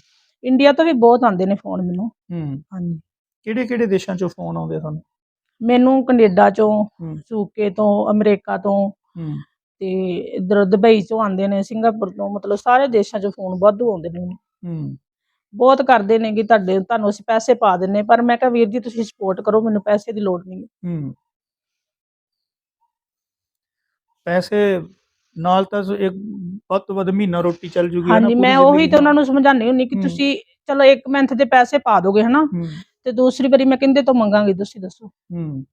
ਇੰਡੀਆ ਤੋਂ ਵੀ ਬਹੁਤ ਆਉਂਦੇ ਨੇ ਫੋਨ ਮੈਨੂੰ। ਹੂੰ। ਹਾਂਜੀ। ਕਿਹੜੇ ਕਿਹੜੇ ਦੇਸ਼ਾਂ 'ਚੋਂ ਫੋਨ ਆਉਂਦੇ ਤੁਹਾਨੂੰ? ਮੈਨੂੰ ਕੈਨੇਡਾ ਚੋਂ ਹੂੰ। ਯੂਕੇ ਤੋਂ ਅਮਰੀਕਾ ਤੋਂ। ਹੂੰ। ਤੇ ਇਧਰ ਦੁਬਈ ਚੋਂ ਆਉਂਦੇ ਨੇ ਸਿੰਗਾਪੁਰ ਤੋਂ ਮਤਲਬ ਸਾਰੇ ਦੇਸ਼ਾਂ ਚੋਂ ਫੋਨ ਵਾਧੂ ਆਉਂਦੇ ਨੇ। ਹੂੰ। ਬਹੁਤ ਕਰਦੇ ਨੇ ਕਿ ਤੁਹਾਡੇ ਤੁਹਾਨੂੰ ਅਸੀਂ ਪੈਸੇ ਪਾ ਦਿੰਨੇ ਪਰ ਮੈਂ ਕਿਹਾ ਵੀਰ ਜੀ ਤੁਸੀਂ ਸਪੋਰਟ ਕਰੋ ਮੈਨੂੰ ਪੈਸੇ ਦੀ ਲੋੜ ਨਹੀਂ ਹੂੰ। ਪੈਸੇ ਨਾਲ ਤਾਂ ਇੱਕ ਵੱਧ ਤੋਂ ਵੱਧ ਮਹੀਨਾ ਰੋਟੀ ਚੱਲ ਜੂਗੀ ਹਾਂਜੀ ਮੈਂ ਉਹੀ ਤੇ ਉਹਨਾਂ ਨੂੰ ਸਮਝਾਉਂਦੀ ਹੁੰਨੀ ਕਿ। ਤੁਸੀਂ ਚਲੋ ਇੱਕ ਮੰਥ ਦੇ ਪੈਸੇ ਪਾ ਦੋਗੇ ਹਨਾ ਤੇ ਦੂਸਰੀ ਵਾਰੀ ਮੈਂ ਕਿੰਦੇ ਤੋਂ ਮੰਗਾਂਗੀ ਤੁਸੀਂ ਦੱਸੋ। ਹੂੰ।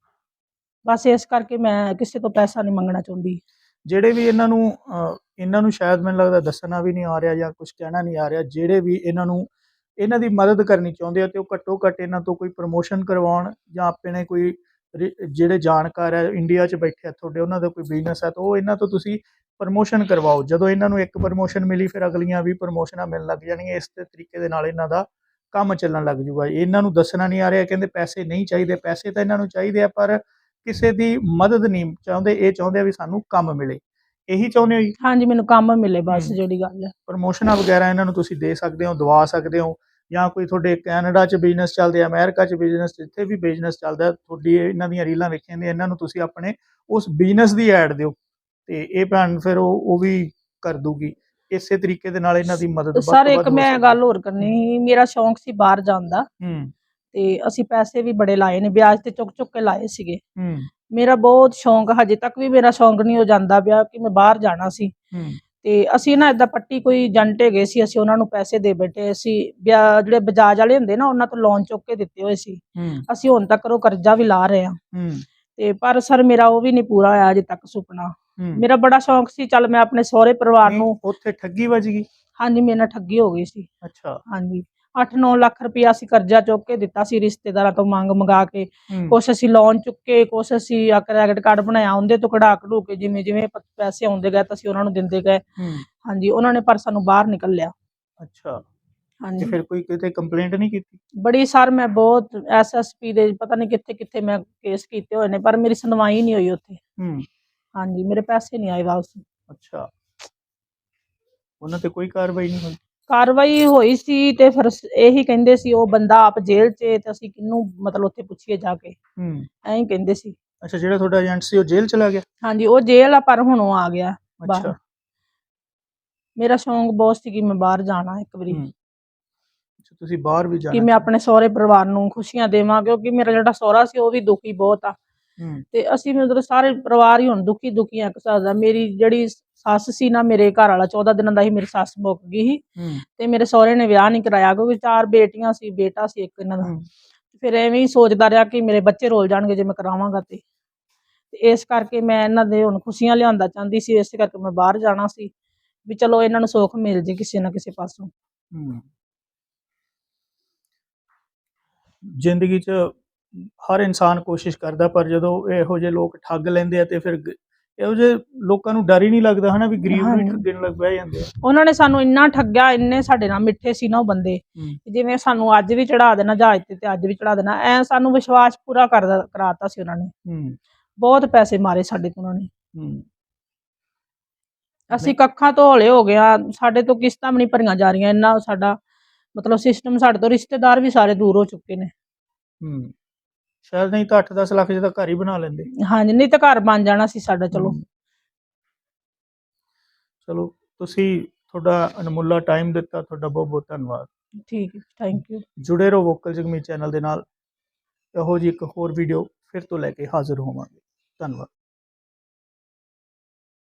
ਬਸ ਇਸ ਕਰਕੇ ਮੈਂ ਕਿਸੇ ਤੋਂ ਪੈਸਾ ਨਹੀਂ ਮੰਗਣਾ ਚਾਹੁੰਦੀ। ਜਿਹੜੇ ਵੀ ਇਹਨਾਂ ਨੂੰ ਇਹਨਾਂ ਨੂੰ ਸ਼ਾਇਦ ਮੈਨੂੰ ਲੱਗਦਾ ਦੱਸਣਾ ਵੀ ਨਹੀਂ ਆ ਰਿਹਾ ਜਾਂ ਕੁਝ ਕਹਿਣਾ ਨਹੀਂ ਆ ਰਿਹਾ, ਜਿਹੜੇ ਵੀ ਇਹਨਾਂ ਨੂੰ, ਇਹਨਾਂ ਦੀ ਮਦਦ ਕਰਨੀ ਚਾਹੁੰਦੇ ਆ ਤੇ ਉਹ ਘੱਟੋ ਘੱਟ ਇਹਨਾਂ ਤੋਂ ਕੋਈ ਪ੍ਰਮੋਸ਼ਨ ਕਰਵਾਉਣ ਜਾਂ ਆਪਣੇ ਕੋਈ ਜਿਹੜੇ ਜਾਣਕਾਰ ਹੈ ਇੰਡੀਆ 'ਚ ਬੈਠੇ ਆ ਤੁਹਾਡੇ, ਉਹਨਾਂ ਦਾ ਕੋਈ ਬਿਜ਼ਨਸ ਹੈ ਤਾਂ ਉਹ ਇਹਨਾਂ ਤੋਂ ਤੁਸੀਂ ਪ੍ਰਮੋਸ਼ਨ ਕਰਵਾਓ। ਜਦੋਂ ਇਹਨਾਂ ਨੂੰ ਇੱਕ ਪ੍ਰਮੋਸ਼ਨ ਮਿਲੀ, ਫਿਰ ਅਗਲੀਆਂ ਵੀ ਪ੍ਰਮੋਸ਼ਨਾਂ ਮਿਲਣ ਲੱਗ ਜਾਣਗੀਆਂ, ਇਸ ਤੇ ਤਰੀਕੇ ਦੇ ਨਾਲ ਇਹਨਾਂ ਦਾ ਕੰਮ ਚੱਲਣ ਲੱਗ ਜੂਗਾ ਇਹਨਾਂ ਨੂੰ ਦੱਸਣਾ ਨਹੀਂ ਆ ਰਿਹਾ, ਕਹਿੰਦੇ ਪੈਸੇ ਨਹੀਂ ਚਾਹੀਦੇ, ਪੈਸੇ ਤਾਂ ਇਹਨਾਂ ਨੂੰ ਚਾਹੀਦੇ ਆ, ਪਰ ਕਿਸੇ ਦੀ ਮਦਦ ਨਹੀਂ ਚਾਹੁੰਦੇ ਇਹ ਚਾਹੁੰਦੇ ਆ ਵੀ ਸਾਨੂੰ ਕੰਮ ਮਿਲੇ। ਇਹੀ ਚਾਹੁੰਦੇ ਹੋ ਜੀ? ਹਾਂਜੀ ਮੈਨੂੰ ਕੰਮ ਮਿਲੇ ਬਸ। ਜਿਹੜੀ ਗੱਲ ਹੈ। ਪ੍ਰਮੋਸ਼ਨਾਂ ਵਗੈਰਾ ਇਹਨਾਂ ਨੂੰ ਤੁਸੀਂ ਦੇ ਸਕਦੇ ਹੋ ਦਵਾ ਸਕਦੇ ਹੋ ਜਾਂ ਕੋਈ ਤੁਹਾਡੇ ਕੈਨੇਡਾ 'ਚ ਬਿਜ਼ਨਸ ਚੱਲਦੇ ਆ ਅਮਰੀਕਾ 'ਚ ਬਿਜ਼ਨਸ ਜਿੱਥੇ ਵੀ ਬਿਜ਼ਨਸ ਚੱਲਦਾ ਤੁਹਾਡੀ ਇਹ- ਇਹਨਾਂ ਦੀਆਂ ਰੀਲਾਂ ਵੇਖੀਆਂ ਨੇ ਇਹਨਾਂ ਨੂੰ ਤੁਸੀਂ ਆਪਣੇ ਉਸ ਬਿਜ਼ਨਸ ਦੀ ਐਡ ਦਿਓ। ਤੇ ਇਹ ਭੈਣ ਫਿਰ ਉਹ ਉਹ ਵੀ ਕਰ ਦੂਗੀ। ਇਸੇ ਤਰੀਕੇ ਦੇ ਨਾਲ ਇਹਨਾਂ ਦੀ ਮਦਦ ਸਰ ਇੱਕ ਮੈਂ ਗੱਲ ਹੋਰ ਕਰਨੀ ਮੇਰਾ ਸ਼ੌਂਕ ਸੀ ਬਾਹਰ ਜਾਣ ਦਾ। ਹੂੰ। ਤੇ ਅਸੀਂ ਪੈਸੇ ਵੀ ਬੜੇ ਲਾਏ ਨੇ ਵਿਆਜ ਤੇ ਚੁੱਕ ਚੁੱਕ ਕੇ ਲਾਏ ਸੀਗੇ। ਹੂੰ। ਮੇਰਾ ਬਹੁਤ ਸ਼ੌਂਕ ਹਜੇ ਤੱਕ ਵੀ ਮੇਰਾ ਸ਼ੌਂਕ ਨਹੀਂ ਹੋ ਜਾਂਦਾ ਪਿਆ ਕਿ ਮੈਂ ਬਾਹਰ ਜਾਣਾ ਸੀ। ਹੂੰ। ਤੇ ਅਸੀਂ ਨਾ ਇਦਾਂ ਪੱਟੀ ਕੋਈ ਏਜੰਟ ਹੈਗੇ ਸੀ ਅਸੀਂ ਉਹਨਾਂ ਨੂੰ ਪੈਸੇ ਦੇ ਬੈਠੇ ਅਸੀਂ ਵਿਆ- ਜਿਹੜੇ ਬਜਾਜ ਵਾਲੇ ਹੁੰਦੇ ਨਾ ਉਹਨਾਂ ਤੋਂ ਲੋਨ ਚੁੱਕ ਕੇ ਦਿੱਤੇ ਹੋਏ ਸੀ। ਹੂੰ। ਅਸੀਂ ਹੁਣ ਤੱਕ ਉਹ ਕਰਜ਼ਾ ਵੀ ਲਾ ਰਹੇ ਹਾਂ। ਹੂੰ। ਤੇ ਪਰ ਸਰ ਮੇਰਾ ਉਹ ਵੀ ਨਹੀਂ ਪੂਰਾ ਹੋਇਆ ਅਜੇ ਤੱਕ ਸੁਪਨਾ। ਮੇਰਾ ਬੜਾ ਸ਼ੌਂਕ ਸੀ ਚੱਲ ਮੈਂ ਆਪਣੇ ਸਹੁਰੇ ਪਰਿਵਾਰ ਨੂੰ ਉੱਥੇ ਠੱਗੀ ਵੱਜ ਗਈ? ਹਾਂਜੀ ਮੇਰੇ ਨਾਲ ਠੱਗੀ ਹੋ ਗਈ ਸੀ। ਅੱਛਾ। ਹਾਂਜੀ। 8-9 ਲੱਖ ਰੁਪਇਆ ਅਸੀਂ ਕਰਜ਼ਾ ਚੁੱਕ ਕੇ ਦਿੱਤਾ ਸੀ ਰਿਸ਼ਤੇਦਾਰਾਂ ਤੋਂ ਮੰਗ ਮੰਗਾ ਕੇ। ਕੁਛ ਅਸੀਂ ਲੋਨ ਚੁੱਕੇ ਕੁਛ ਅਸੀਂ ਆ ਕ੍ਰੈਡਿਟ ਕਾਰਡ ਬਣਾਇਆ ਉਹਦੇ ਤੋਂ ਕਢਾ ਕਢੂ ਕੇ ਜਿਵੇਂ ਜਿਵੇਂ ਪੈਸੇ ਆਉਂਦੇ ਗਏ ਤਾਂ ਅਸੀਂ ਉਹਨਾਂ ਨੂੰ ਦਿੰਦੇ ਗਏ। ਹਾਂਜੀ ਉਹਨਾਂ ਨੇ ਪਰ ਸਾਨੂੰ ਬਾਹਰ ਨਿਕਲਿਆ। ਅੱਛਾ। ਤੇ ਹਾਂਜੀ ਫਿਰ ਕੋਈ ਕਿਤੇ ਕੰਪਲੇਂਟ ਨਹੀਂ ਕੀਤੀ? ਬੜੀ ਸਰ ਮੈਂ ਬਹੁਤ ਐਸਐਸਪੀ ਦੇ ਪਤਾ ਨਹੀਂ ਕਿੱਥੇ ਕਿੱਥੇ ਮੈਂ ਕੇਸ ਕੀਤੇ ਹੋਏ ਨੇ ਪਰ ਮੇਰੀ ਸੁਣਵਾਈ ਨਹੀਂ ਹੋਈ ਉੱਥੇ। ਹੂੰ। ਹਾਂਜੀ ਮੇਰੇ ਪੈਸੇ ਨਹੀਂ ਆਏ ਵਾਪਸ। ਅੱਛਾ। ਉਹਨਾਂ ਤੇ ਕੋਈ ਕਾਰਵਾਈ ਨਹੀਂ ਹੋਈ? ਕਾਰਵਾਈ ਹੋਈ ਸੀ ਤੇ ਫਿਰ ਸ- ਇਹੀ ਕਹਿੰਦੇ ਸੀ ਉਹ ਬੰਦਾ ਆਪ ਜੇਲ੍ਹ 'ਚ ਹੈ ਤੇ ਅਸੀਂ ਕਿਹਨੂੰ ਮਤਲਬ ਉੱਥੇ ਪੁੱਛੀਏ ਜਾ ਕੇ। ਹੂੰ। ਐਂ ਕਹਿੰਦੇ ਸੀ। ਅੱਛਾ ਜਿਹੜਾ ਤੁਹਾਡਾ ਏਜੰਟ ਸੀ ਉਹ ਜੇਲ੍ਹ ਚਲਾ ਗਿਆ? ਹਾਂਜੀ ਉਹ ਜੇਲ੍ਹ ਆ ਪਰ ਹੁਣ ਉਹ ਆ ਗਿਆ ਬਾਹਰ। ਅੱਛਾ। ਮੇਰਾ ਸ਼ੌਂਕ ਬਹੁਤ ਸੀ ਕਿ ਮੈਂ ਬਾਹਰ ਜਾਣਾ ਇੱਕ ਵਾਰੀ। ਹੂੰ। ਅੱਛਾ ਤੁਸੀਂ ਬਾਹਰ ਵੀ ਕਿ ਜਾਣਾ ਮੈਂ ਆਪਣੇ ਸਹੁਰੇ ਪਰਿਵਾਰ ਨੂੰ ਖੁਸ਼ੀਆਂ ਦੇਵਾਂ ਕਿਉਂਕਿ ਮੇਰਾ ਜਿਹੜਾ ਸਹੁਰਾ ਸੀ ਉਹ ਵੀ ਦੁਖੀ ਬਹੁਤ ਆ। ਤੇ ਅਸੀਂ ਮਤਲਬ ਸਾਰੇ ਪਰਿਵਾਰ ਹੀ ਹੁਣ ਦੁਖੀ ਦੁਖੀ ਆ ਇੱਕ ਹਿਸਾਬ ਦਾ। ਮੇਰੀ ਜਿਹੜੀ ਸੱਸ ਸੀ ਨਾ ਮੇਰੇ ਘਰ ਵਾਲਾ 14 ਦਿਨਾਂ ਦਾ ਹੀ ਮੇਰੀ ਸੱਸ ਮੁੱਕ ਗਈ ਸੀ। ਤੇ ਮੇਰੇ ਸਹੁਰੇ ਨੇ ਵਿਆਹ ਨਹੀਂ ਕਰਾਇਆ ਕਿਉਂਕਿ ਚਾਰ ਬੇਟੀਆਂ ਸੀ ਬੇਟਾ ਸੀ ਇੱਕ ਇਹਨਾਂ ਦਾ। ਫਿਰ ਐਵੇਂ ਹੀ ਸੋਚਦਾ ਰਿਹਾ ਕਿ ਮੇਰੇ ਬੱਚੇ ਰੋਲ ਜਾਣਗੇ ਜੇ ਮੈਂ ਕਰਾਵਾਂਗਾ ਤੇ। ਤੇ ਇਸ ਕਰਕੇ ਮੈਂ ਇਹਨਾਂ ਦੇ ਹੁਣ ਖੁਸ਼ੀਆਂ ਲਿਆਉਂਦਾ ਚਾਹੁੰਦੀ ਸੀ ਇਸ ਕਰਕੇ ਮੈਂ ਬਾਹਰ ਜਾਣਾ ਸੀ। ਵੀ ਚਲੋ ਇਹਨਾਂ ਨੂੰ ਸੁੱਖ ਮਿਲ ਜੇ ਕਿਸੇ ਨਾ ਕਿਸੇ ਪਾਸੋਂ। ਜ਼ਿੰਦਗੀ 'ਚ ਹਰ ਇਨਸਾਨ ਕੋਸ਼ਿਸ਼ ਕਰਦਾ ਪਰ ਜਦੋਂ ਇਹੋ ਜਿਹੇ ਲੋਕ ਠੱਗ ਲੈਂਦੇ ਆ ਤੇ ਫਿਰ ਗ- ਇਹੋ ਜਿਹੇ ਲੋਕਾਂ ਨੂੰ ਡਰ ਹੀ ਨਹੀਂ ਲੱਗਦਾ ਹਨਾ ਵੀ ਗਰੀਬ ਹਾਂਜੀ। ਠੱਗਣ ਲੱਗ ਬਹਿ ਜਾਂਦੇ ਆ। ਉਹਨਾਂ ਨੇ ਸਾਨੂੰ ਇੰਨਾ ਠੱਗਿਆ ਇੰਨੇ ਸਾਡੇ ਨਾਲ ਮਿੱਠੇ ਸੀ ਨਾ ਉਹ ਬੰਦੇ। ਹੂੰ। ਜਿਵੇਂ ਸਾਨੂੰ ਅੱਜ ਵੀ ਚੜਾ ਦੇਣਾ ਜਹਾਜ਼ ਤੇ ਤੇ ਅੱਜ ਵੀ ਚੜਾ ਦੇਣਾ ਐ ਸਾਨੂੰ ਵਿਸ਼ਵਾਸ ਪੂਰਾ ਕਰਦਾ ਕਰਾਤਾ ਸੀ ਉਹਨਾਂ ਨੇ। ਹੂੰ। ਬਹੁਤ ਪੈਸੇ ਮਾਰੇ ਸਾਡੇ ਤੋਂ ਉਹਨਾਂ ਨੇ। ਹੂੰ। ਅਸੀਂ ਕੱਖਾਂ ਤੋਂ ਹੌਲੇ ਹੋ ਗਿਆ ਸਾਡੇ ਤੋਂ ਕਿਸ਼ਤਾਂ ਵੀ ਨਹੀਂ ਭਰੀਆਂ ਜਾ ਰਹੀਆਂ ਇੰਨਾ ਸਾਡਾ ਮਤਲਬ ਸਿਸਟਮ ਸਾਡੇ ਤੋਂ ਰਿਸ਼ਤੇਦਾਰ ਵੀ ਸਾਰੇ ਦੂਰ ਹੋ ਚੁੱਕੇ ਨੇ। ਹੂੰ। ਸ਼ਾਇਦ ਨਹੀਂ ਤਾਂ 8-10 ਲੱਖ ਜਿਹਦਾ ਘਰ ਹੀ ਬਣਾ ਲੈਂਦੇ। ਹਾਂਜੀ ਨਹੀਂ ਤਾਂ ਘਰ ਬਣ ਜਾਣਾ ਸੀ ਸਾਡਾ ਚਲੋ। ਚਲੋ ਤੁਸੀਂ ਤੁਹਾਡਾ ਅਨਮੁੱਲਾ ਟਾਈਮ ਦਿੱਤਾ ਤੁਹਾਡਾ ਬਹੁਤ ਬਹੁਤ ਧੰਨਵਾਦ। ਠੀਕ ਹੈ ਥੈਂਕ ਯੂ ਜੁੜੇ ਰਹੋ ਵੋਕਲ ਜਗਮੀ ਚੈਨਲ ਦੇ ਨਾਲ। ਇਹੋ ਜਿਹੀ ਇੱਕ ਹੋਰ ਵੀਡੀਓ ਫਿਰ ਤੋਂ ਲੈ ਕੇ ਹਾਜ਼ਰ ਹੋਵਾਂਗੇ। ਧੰਨਵਾਦ।